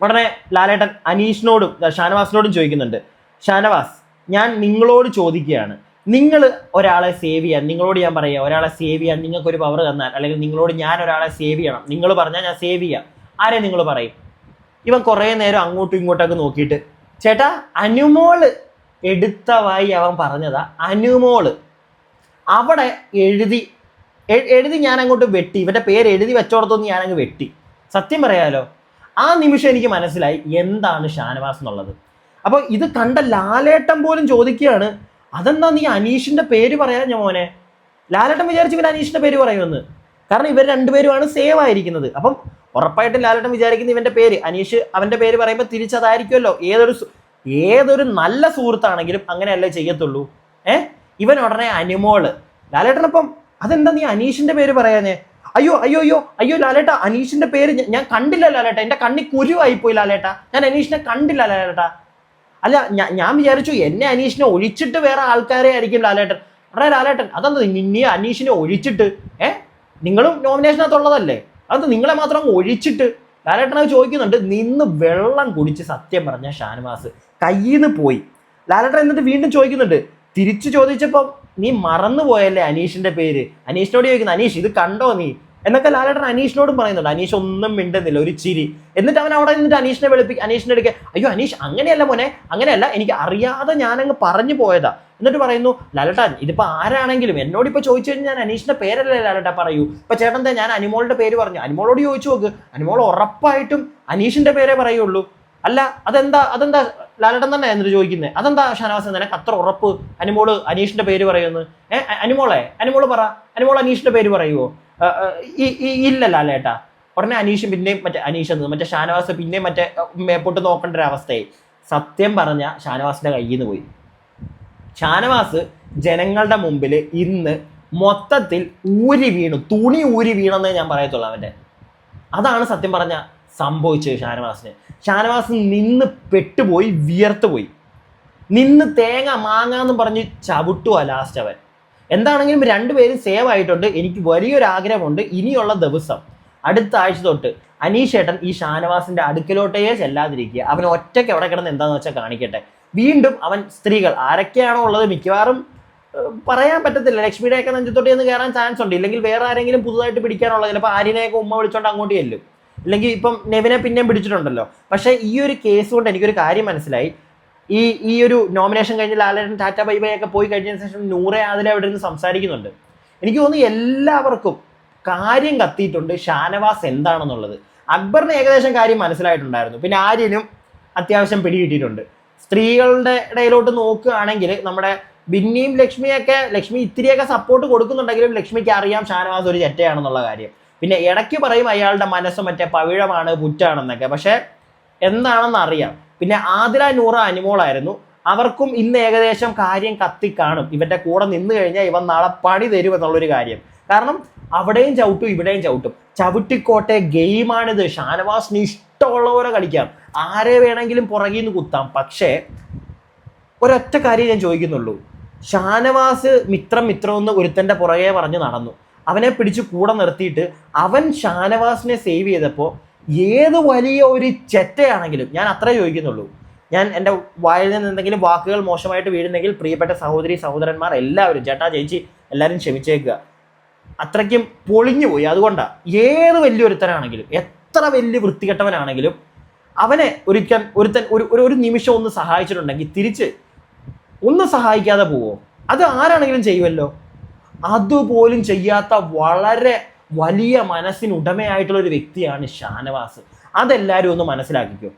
A: ഉടനെ ലാലേട്ടൻ അനീഷിനോടും ഷാനവാസിനോടും ചോദിക്കുന്നുണ്ട്. ഷാനവാസ് ഞാൻ നിങ്ങളോട് ചോദിക്കുകയാണ്. നിങ്ങൾ ഒരാളെ സേവ് ചെയ്യാൻ നിങ്ങളോട് ഞാൻ പറയാം ഒരാളെ സേവ് ചെയ്യാൻ നിങ്ങൾക്ക് ഒരു പവർ തന്നാൽ അല്ലെങ്കിൽ നിങ്ങളോട് ഞാൻ ഒരാളെ സേവ് ചെയ്യണം നിങ്ങൾ പറഞ്ഞാൽ ഞാൻ സേവ് ചെയ്യാം. ആരെ നിങ്ങൾ പറയും? ഇവൻ കുറേ നേരം അങ്ങോട്ടും ഇങ്ങോട്ടൊക്കെ നോക്കിയിട്ട് ചേട്ടാ അനുമോൾ എടുത്തവായി അവൻ പറഞ്ഞതാ അനുമോൾ. അവിടെ എഴുതി എഴുതി ഞാൻ അങ്ങോട്ട് വെട്ടി. ഇവന്റെ പേര് എഴുതി വെച്ചോടത്തൊന്ന് ഞാൻ അങ്ങ് വെട്ടി. സത്യം പറയാലോ ആ നിമിഷം എനിക്ക് മനസ്സിലായി എന്താണ് ഷാനവാസ് എന്നുള്ളത്. അപ്പോൾ ഇത് കണ്ട ലാലേട്ടൻ പോലും ചോദിക്കുകയാണ് അതെന്താ നീ അനീഷിന്റെ പേര് പറയാൻ ഞാൻ മോനെ? ലാലേട്ടൻ വിചാരിച്ചു ഇവൻ അനീഷിന്റെ പേര് പറയുമെന്ന്. കാരണം ഇവർ രണ്ടുപേരുമാണ് സേവ് ആയിരിക്കുന്നത്. അപ്പം ഉറപ്പായിട്ടും ലാലേട്ടൻ വിചാരിക്കുന്ന ഇവന്റെ പേര് അനീഷ് അവന്റെ പേര് പറയുമ്പോൾ തിരിച്ചതായിരിക്കുമല്ലോ. ഏതൊരു ഏതൊരു നല്ല സുഹൃത്താണെങ്കിലും അങ്ങനെയല്ലേ ചെയ്യത്തുള്ളൂ. ഏഹ് ഇവൻ ഉടനെ അനുമോൾ. ലാലേട്ടനപ്പം അതെന്താ നീ അനീഷിന്റെ പേര് പറയാനേ അയ്യോ അയ്യോ അയ്യോ അയ്യോ ലാലേട്ട അനീഷിന്റെ പേര് ഞാൻ കണ്ടില്ല ലാലേട്ട. എന്റെ കണ്ണി കുരുവായി പോയി ലാലേട്ട. ഞാൻ അനീഷിനെ കണ്ടില്ല ലാലേട്ട. അല്ല ഞാൻ വിചാരിച്ചു എന്നെ അനീഷിനെ ഒഴിച്ചിട്ട് വേറെ ആൾക്കാരെ ആയിരിക്കും ലാലേട്ടൻ. അവിടെ ലാലേട്ടൻ അതെന്താ നീ അനീഷിനെ ഒഴിച്ചിട്ട് ഏ? നിങ്ങളും നോമിനേഷനകത്തുള്ളതല്ലേ? അത് നിങ്ങളെ മാത്രം ഒഴിച്ചിട്ട്? ലാലേട്ടനത് ചോദിക്കുന്നുണ്ട് നിന്ന് വെള്ളം കുടിച്ച് സത്യം പറഞ്ഞ ഷാനവാസ് കയ്യിൽ നിന്ന് പോയി. ലാലേട്ടൻ എന്നിട്ട് വീണ്ടും ചോദിക്കുന്നുണ്ട് തിരിച്ചു ചോദിച്ചപ്പം നീ മറന്നു പോയല്ലേ അനീഷിന്റെ പേര്? അനീഷിനോട് ചോദിക്കുന്നു അനീഷ് ഇത് കണ്ടോ നീ? എന്നൊക്കെ ലാലേട്ടൻ അനീഷിനോടും പറയുന്നുണ്ട്. അനീഷ് ഒന്നും മിണ്ടുന്നില്ല ഒരു ചിരി. എന്നിട്ട് അവൻ അവിടെ നിന്നിട്ട് അനീഷിനെ വെളുപ്പിക്കും അനീഷിനെ എടുക്കുക അയ്യോ അനീഷ് അങ്ങനെയല്ല മോനെ അങ്ങനെയല്ല എനിക്ക് അറിയാതെ ഞാനങ്ങ് പറഞ്ഞു പോയതാ. എന്നിട്ട് പറയുന്നു ലാലേട്ടാ ഇതിപ്പോ ആരാണെങ്കിലും എന്നോട് ഇപ്പൊ ചോദിച്ചു കഴിഞ്ഞാൽ ഞാൻ അനീഷിന്റെ പേരല്ലേ ലാലേട്ട പറയൂ. ഇപ്പൊ ചേട്ടൻ ഞാൻ അനിമോളുടെ പേര് പറഞ്ഞു. അനിമോളോട് ചോദിച്ചു നോക്ക്. അനിമോൾ ഉറപ്പായിട്ടും അനീഷിന്റെ പേരേ പറയുള്ളൂ. അല്ല അതെന്താ അതെന്താ ലാലടൻ തന്നെ എന്നിട്ട് ചോദിക്കുന്നത് അതെന്താ ഷാനവാസ് നിനക്ക് അത്ര ഉറപ്പ്? അനിമോൾ അനീഷിന്റെ പേര് പറയുന്നു. ഏ അ- അനിമോളെ അനിമോൾ പറ. അനിമോൾ അനീഷിന്റെ പേര് പറയുമോ ഇല്ല ലാലേട്ടാ. ഉടനെ അനീഷ് പിന്നെയും മറ്റേ അനീഷ് എന്ന് മറ്റേ ഷാനവാസ് പിന്നെയും മറ്റേ മേപ്പോട്ട് നോക്കേണ്ട ഒരു സത്യം പറഞ്ഞ ഷാനവാസിന്റെ കയ്യിൽ നിന്ന് പോയി. ഷാനവാസ് ജനങ്ങളുടെ മുമ്പിൽ ഇന്ന് മൊത്തത്തിൽ ഊരി വീണു. തുണി ഊരി വീണെന്നേ ഞാൻ പറയത്തുള്ളൂ അവന്റെ അതാണ് സത്യം പറഞ്ഞ സംഭവിച്ചത് ഷാനവാസിന്. ഷാനവാസ് നിന്ന് പെട്ടുപോയി വിയർത്തുപോയി. നിന്ന് തേങ്ങ മാങ്ങ എന്ന് പറഞ്ഞ് ചവിട്ടുക ലാസ്റ്റ് അവൻ. എന്താണെങ്കിലും രണ്ടുപേരും സേവ് ആയിട്ടുണ്ട്. എനിക്ക് വലിയൊരു ആഗ്രഹമുണ്ട്. ഇനിയുള്ള ദിവസം അടുത്ത ആഴ്ച തൊട്ട് അനീഷ് ഏട്ടൻ ഈ ഷാനവാസിന്റെ അടുക്കലോട്ടേ ചെല്ലാതിരിക്കുക. അവൻ ഒറ്റയ്ക്ക് എവിടെ കിടന്ന് എന്താന്ന് വെച്ചാൽ കാണിക്കട്ടെ. വീണ്ടും അവൻ സ്ത്രീകൾ ആരൊക്കെയാണോ ഉള്ളത് മിക്കവാറും പറയാൻ പറ്റത്തില്ല. ലക്ഷ്മിയുടെയൊക്കെ നെഞ്ചത്തോട്ട് ചെന്ന് കയറാൻ ചാൻസ് ഉണ്ട്. ഇല്ലെങ്കിൽ വേറെ ആരെങ്കിലും പുതുതായിട്ട് പിടിക്കാനുള്ളത്. ചിലപ്പോൾ ആര്യനെയൊക്കെ ഉമ്മ വിളിച്ചോണ്ട് അങ്ങോട്ട് ചെല്ലും. ഇല്ലെങ്കിൽ ഇപ്പം നെവിനെ പിന്നെയും പിടിച്ചിട്ടുണ്ടല്ലോ. പക്ഷേ ഈ ഒരു കേസ് കൊണ്ട് എനിക്കൊരു കാര്യം മനസ്സിലായി. ഈ ഈ ഒരു നോമിനേഷൻ കഴിഞ്ഞ് ലാലേട്ടൻ ടാറ്റ ബൈ ബൈ ഒക്കെ പോയി കഴിഞ്ഞതിന് ശേഷം നൂറെ അതിലെ അവിടെ നിന്ന് സംസാരിക്കുന്നുണ്ട്. എനിക്ക് തോന്നുന്നു എല്ലാവർക്കും കാര്യം കത്തിയിട്ടുണ്ട് ഷാനവാസ് എന്താണെന്നുള്ളത്. അക്ബറിന് ഏകദേശം കാര്യം മനസ്സിലായിട്ടുണ്ടായിരുന്നു. പിന്നെ ആര്യനും അത്യാവശ്യം പിടികിട്ടിയിട്ടുണ്ട്. സ്ത്രീകളുടെ ഇടയിലോട്ട് നോക്കുകയാണെങ്കിൽ നമ്മുടെ ബിന്നിയും ലക്ഷ്മിയൊക്കെ ലക്ഷ്മി ഇത്തിരിയൊക്കെ സപ്പോർട്ട് കൊടുക്കുന്നുണ്ടെങ്കിലും ലക്ഷ്മിക്ക് അറിയാം ഷാനവാസ് ഒരു ചെറ്റയാണെന്നുള്ള കാര്യം. പിന്നെ ഇടയ്ക്ക് പറയും അയാളുടെ മനസ്സ് മറ്റേ പവിഴമാണ് പുറ്റാണെന്നൊക്കെ. പക്ഷെ എന്താണെന്ന് അറിയാം. പിന്നെ ആതിര നൂറ അനിമോളായിരുന്നു അവർക്കും ഇന്ന് ഏകദേശം കാര്യം കത്തി കാണും ഇവന്റെ കൂടെ നിന്ന് കഴിഞ്ഞാൽ ഇവൻ നാളെ പണി തരും എന്നുള്ളൊരു കാര്യം. കാരണം അവിടെയും ചവിട്ടും ഇവിടെയും ചവിട്ടും. ചവിട്ടിക്കോട്ടെ ഗെയിമാണിത്. ഷാനവാസിന് ഇഷ്ടമുള്ള പോലെ കളിക്കാം. ആരെ വേണമെങ്കിലും പുറകിൽ നിന്ന് കുത്താം. പക്ഷേ ഒരൊറ്റ കാര്യം ഞാൻ ചോദിക്കുന്നുള്ളൂ. ഷാനവാസ് മിത്രം മിത്രം എന്ന് ഒരുത്തന്റെ പുറകെ പറഞ്ഞ് നടന്നു. അവനെ പിടിച്ച് കൂടെ നിർത്തിയിട്ട് അവൻ ഷാനവാസിനെ സേവ് ചെയ്തപ്പോൾ ഏത് വലിയ ഒരു ചെറ്റയാണെങ്കിലും ഞാൻ അത്രേ ചോദിക്കുന്നുള്ളൂ. ഞാൻ എന്റെ വായിൽ നിന്ന് എന്തെങ്കിലും വാക്കുകൾ മോശമായിട്ട് വീഴുന്നെങ്കിൽ പ്രിയപ്പെട്ട സഹോദരി സഹോദരന്മാർ എല്ലാവരും ചേട്ടാ ചേച്ചി എല്ലാവരും ക്ഷമിച്ചേക്കുക. അത്രയ്ക്കും പൊളിഞ്ഞുപോയി അതുകൊണ്ടാണ് ഏത് വലിയൊരുത്തനാണെങ്കിലും എത്ര വലിയ വൃത്തികെട്ടവനാണെങ്കിലും അവനെ ഒരിക്കൽ ഒരുത്തൻ ഒരു ഒരു- നിമിഷം ഒന്ന് സഹായിച്ചിട്ടുണ്ടെങ്കിൽ തിരിച്ച് ഒന്ന് സഹായിക്കാതെ പോവോ? അത് ആരാണെങ്കിലും ചെയ്യുമല്ലോ. അതുപോലും ചെയ്യാത്ത വളരെ വലിയ മനസ്സിനുടമയായിട്ടുള്ള ഒരു വ്യക്തിയാണ് ഷാനവാസ്. അതെല്ലാവരും ഒന്ന് മനസ്സിലാക്കിക്കോ.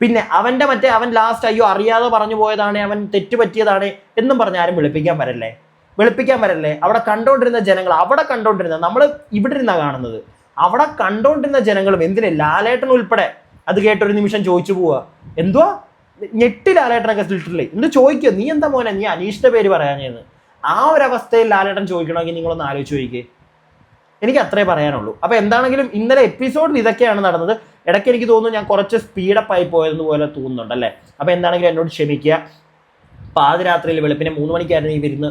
A: പിന്നെ അവന്റെ മറ്റേ അവൻ ലാസ്റ്റ് അയ്യോ അറിയാതെ പറഞ്ഞു പോയതാണ് അവൻ തെറ്റുപറ്റിയതാണ് എന്നും പറഞ്ഞ് ആരും വിളിപ്പിക്കാൻ വരല്ലേ? വിളിപ്പിക്കാൻ വരല്ലേ? അവിടെ കണ്ടുകൊണ്ടിരുന്ന ജനങ്ങൾ അവിടെ കണ്ടുകൊണ്ടിരുന്ന നമ്മൾ ഇവിടെ ഇരുന്നാണ് കാണുന്നത്. അവിടെ കണ്ടുകൊണ്ടിരുന്ന ജനങ്ങളും എന്തിനെ? ലാലേട്ടൻ ഉൾപ്പെടെ. അത് കേട്ടൊരു നിമിഷം ചോദിച്ചു പോവുക എന്തുവാ? ഞെട്ടി ലാലേട്ടനൊക്കെ ലിറ്ററലി എന്ത് ചോദിക്കുക നീ എന്താ മോനെ? നീ അനീഷിന്റെ പേര് പറയാഞ്ഞെന്ന്. ആ ഒരു അവസ്ഥയിൽ ലാലേട്ടൻ ചോദിക്കണമെങ്കിൽ നിങ്ങളൊന്ന് ആലോചിച്ച് ചോദിക്കേ. എനിക്ക് അത്രേ പറയാനുള്ളൂ. അപ്പൊ എന്താണെങ്കിലും ഇന്നലെ എപ്പിസോഡിൽ ഇതൊക്കെയാണ് നടന്നത്. ഇടയ്ക്ക് എനിക്ക് തോന്നുന്നു ഞാൻ കുറച്ച് സ്പീഡപ്പ് ആയി പോയതെന്ന് പോലെ തോന്നുന്നുണ്ട് അല്ലേ? അപ്പൊ എന്താണെങ്കിലും എന്നോട് ക്ഷമിക്കുക. പാതിരാത്രിയിൽ വെളുപ്പിനെ മൂന്ന് മണിക്കായിരുന്നു ഈ ഇരുന്ന്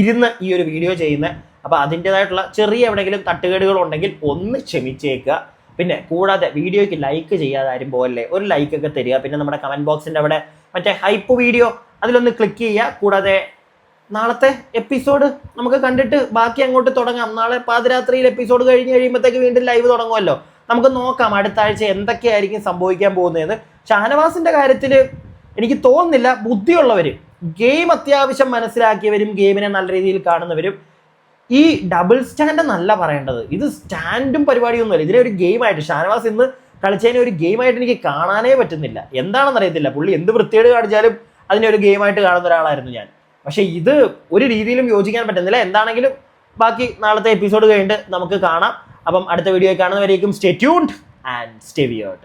A: ഇരുന്ന് ഈ ഒരു വീഡിയോ ചെയ്യുന്നത് അപ്പൊ അതിന്റെതായിട്ടുള്ള ചെറിയ എവിടെയെങ്കിലും തട്ടുകേടുകൾ ഉണ്ടെങ്കിൽ ഒന്ന് ക്ഷമിച്ചേക്കുക. പിന്നെ കൂടാതെ വീഡിയോയ്ക്ക് ലൈക്ക് ചെയ്യാതെ ആരും പോകല്ലേ ഒരു ലൈക്ക് ഒക്കെ തരിക. പിന്നെ നമ്മുടെ കമന്റ് ബോക്സിന്റെ അവിടെ മറ്റേ ഹൈപ്പ് വീഡിയോ അതിലൊന്ന് ക്ലിക്ക് ചെയ്യുക. കൂടാതെ നാളത്തെ എപ്പിസോഡ് നമുക്ക് കണ്ടിട്ട് ബാക്കി അങ്ങോട്ട് തുടങ്ങാം. നാളെ പാതിരാത്രിയിൽ എപ്പിസോഡ് കഴിഞ്ഞ് കഴിയുമ്പോഴത്തേക്ക് വീണ്ടും ലൈവ് തുടങ്ങുമല്ലോ. നമുക്ക് നോക്കാം അടുത്ത ആഴ്ച എന്തൊക്കെയായിരിക്കും സംഭവിക്കാൻ പോകുന്നതെന്ന്. ഷാനവാസിന്റെ കാര്യത്തിൽ എനിക്ക് തോന്നുന്നില്ല ബുദ്ധിയുള്ളവർ ഗെയിം അത്യാവശ്യം മനസ്സിലാക്കിയവരും ഗെയിമിനെ നല്ല രീതിയിൽ കാണുന്നവരും ഈ ഡബിൾ സ്റ്റാൻഡ് എന്നല്ല പറയേണ്ടത്. ഇത് സ്റ്റാൻഡും പരിപാടിയൊന്നുമല്ല. ഇതിനെ ഒരു ഗെയിമായിട്ട് ഷാനവാസ് ഇന്ന് കളിച്ചതിനെ ഒരു ഗെയിമായിട്ട് എനിക്ക് കാണാനേ പറ്റുന്നില്ല. എന്താണെന്ന് അറിയത്തില്ല. പുള്ളി എന്ത് വൃത്തിയേട് കാണിച്ചാലും അതിനെ ഒരു ഗെയിമായിട്ട് കാണുന്ന ഒരാളായിരുന്നു ഞാൻ. പക്ഷെ ഇത് ഒരു രീതിയിലും യോജിക്കാൻ പറ്റുന്നില്ല. എന്താണെങ്കിലും ബാക്കി നാളത്തെ എപ്പിസോഡ് കഴിഞ്ഞിട്ട് നമുക്ക് കാണാം. അപ്പം അടുത്ത video കാണുന്നവരേക്കും stay tuned and stay weird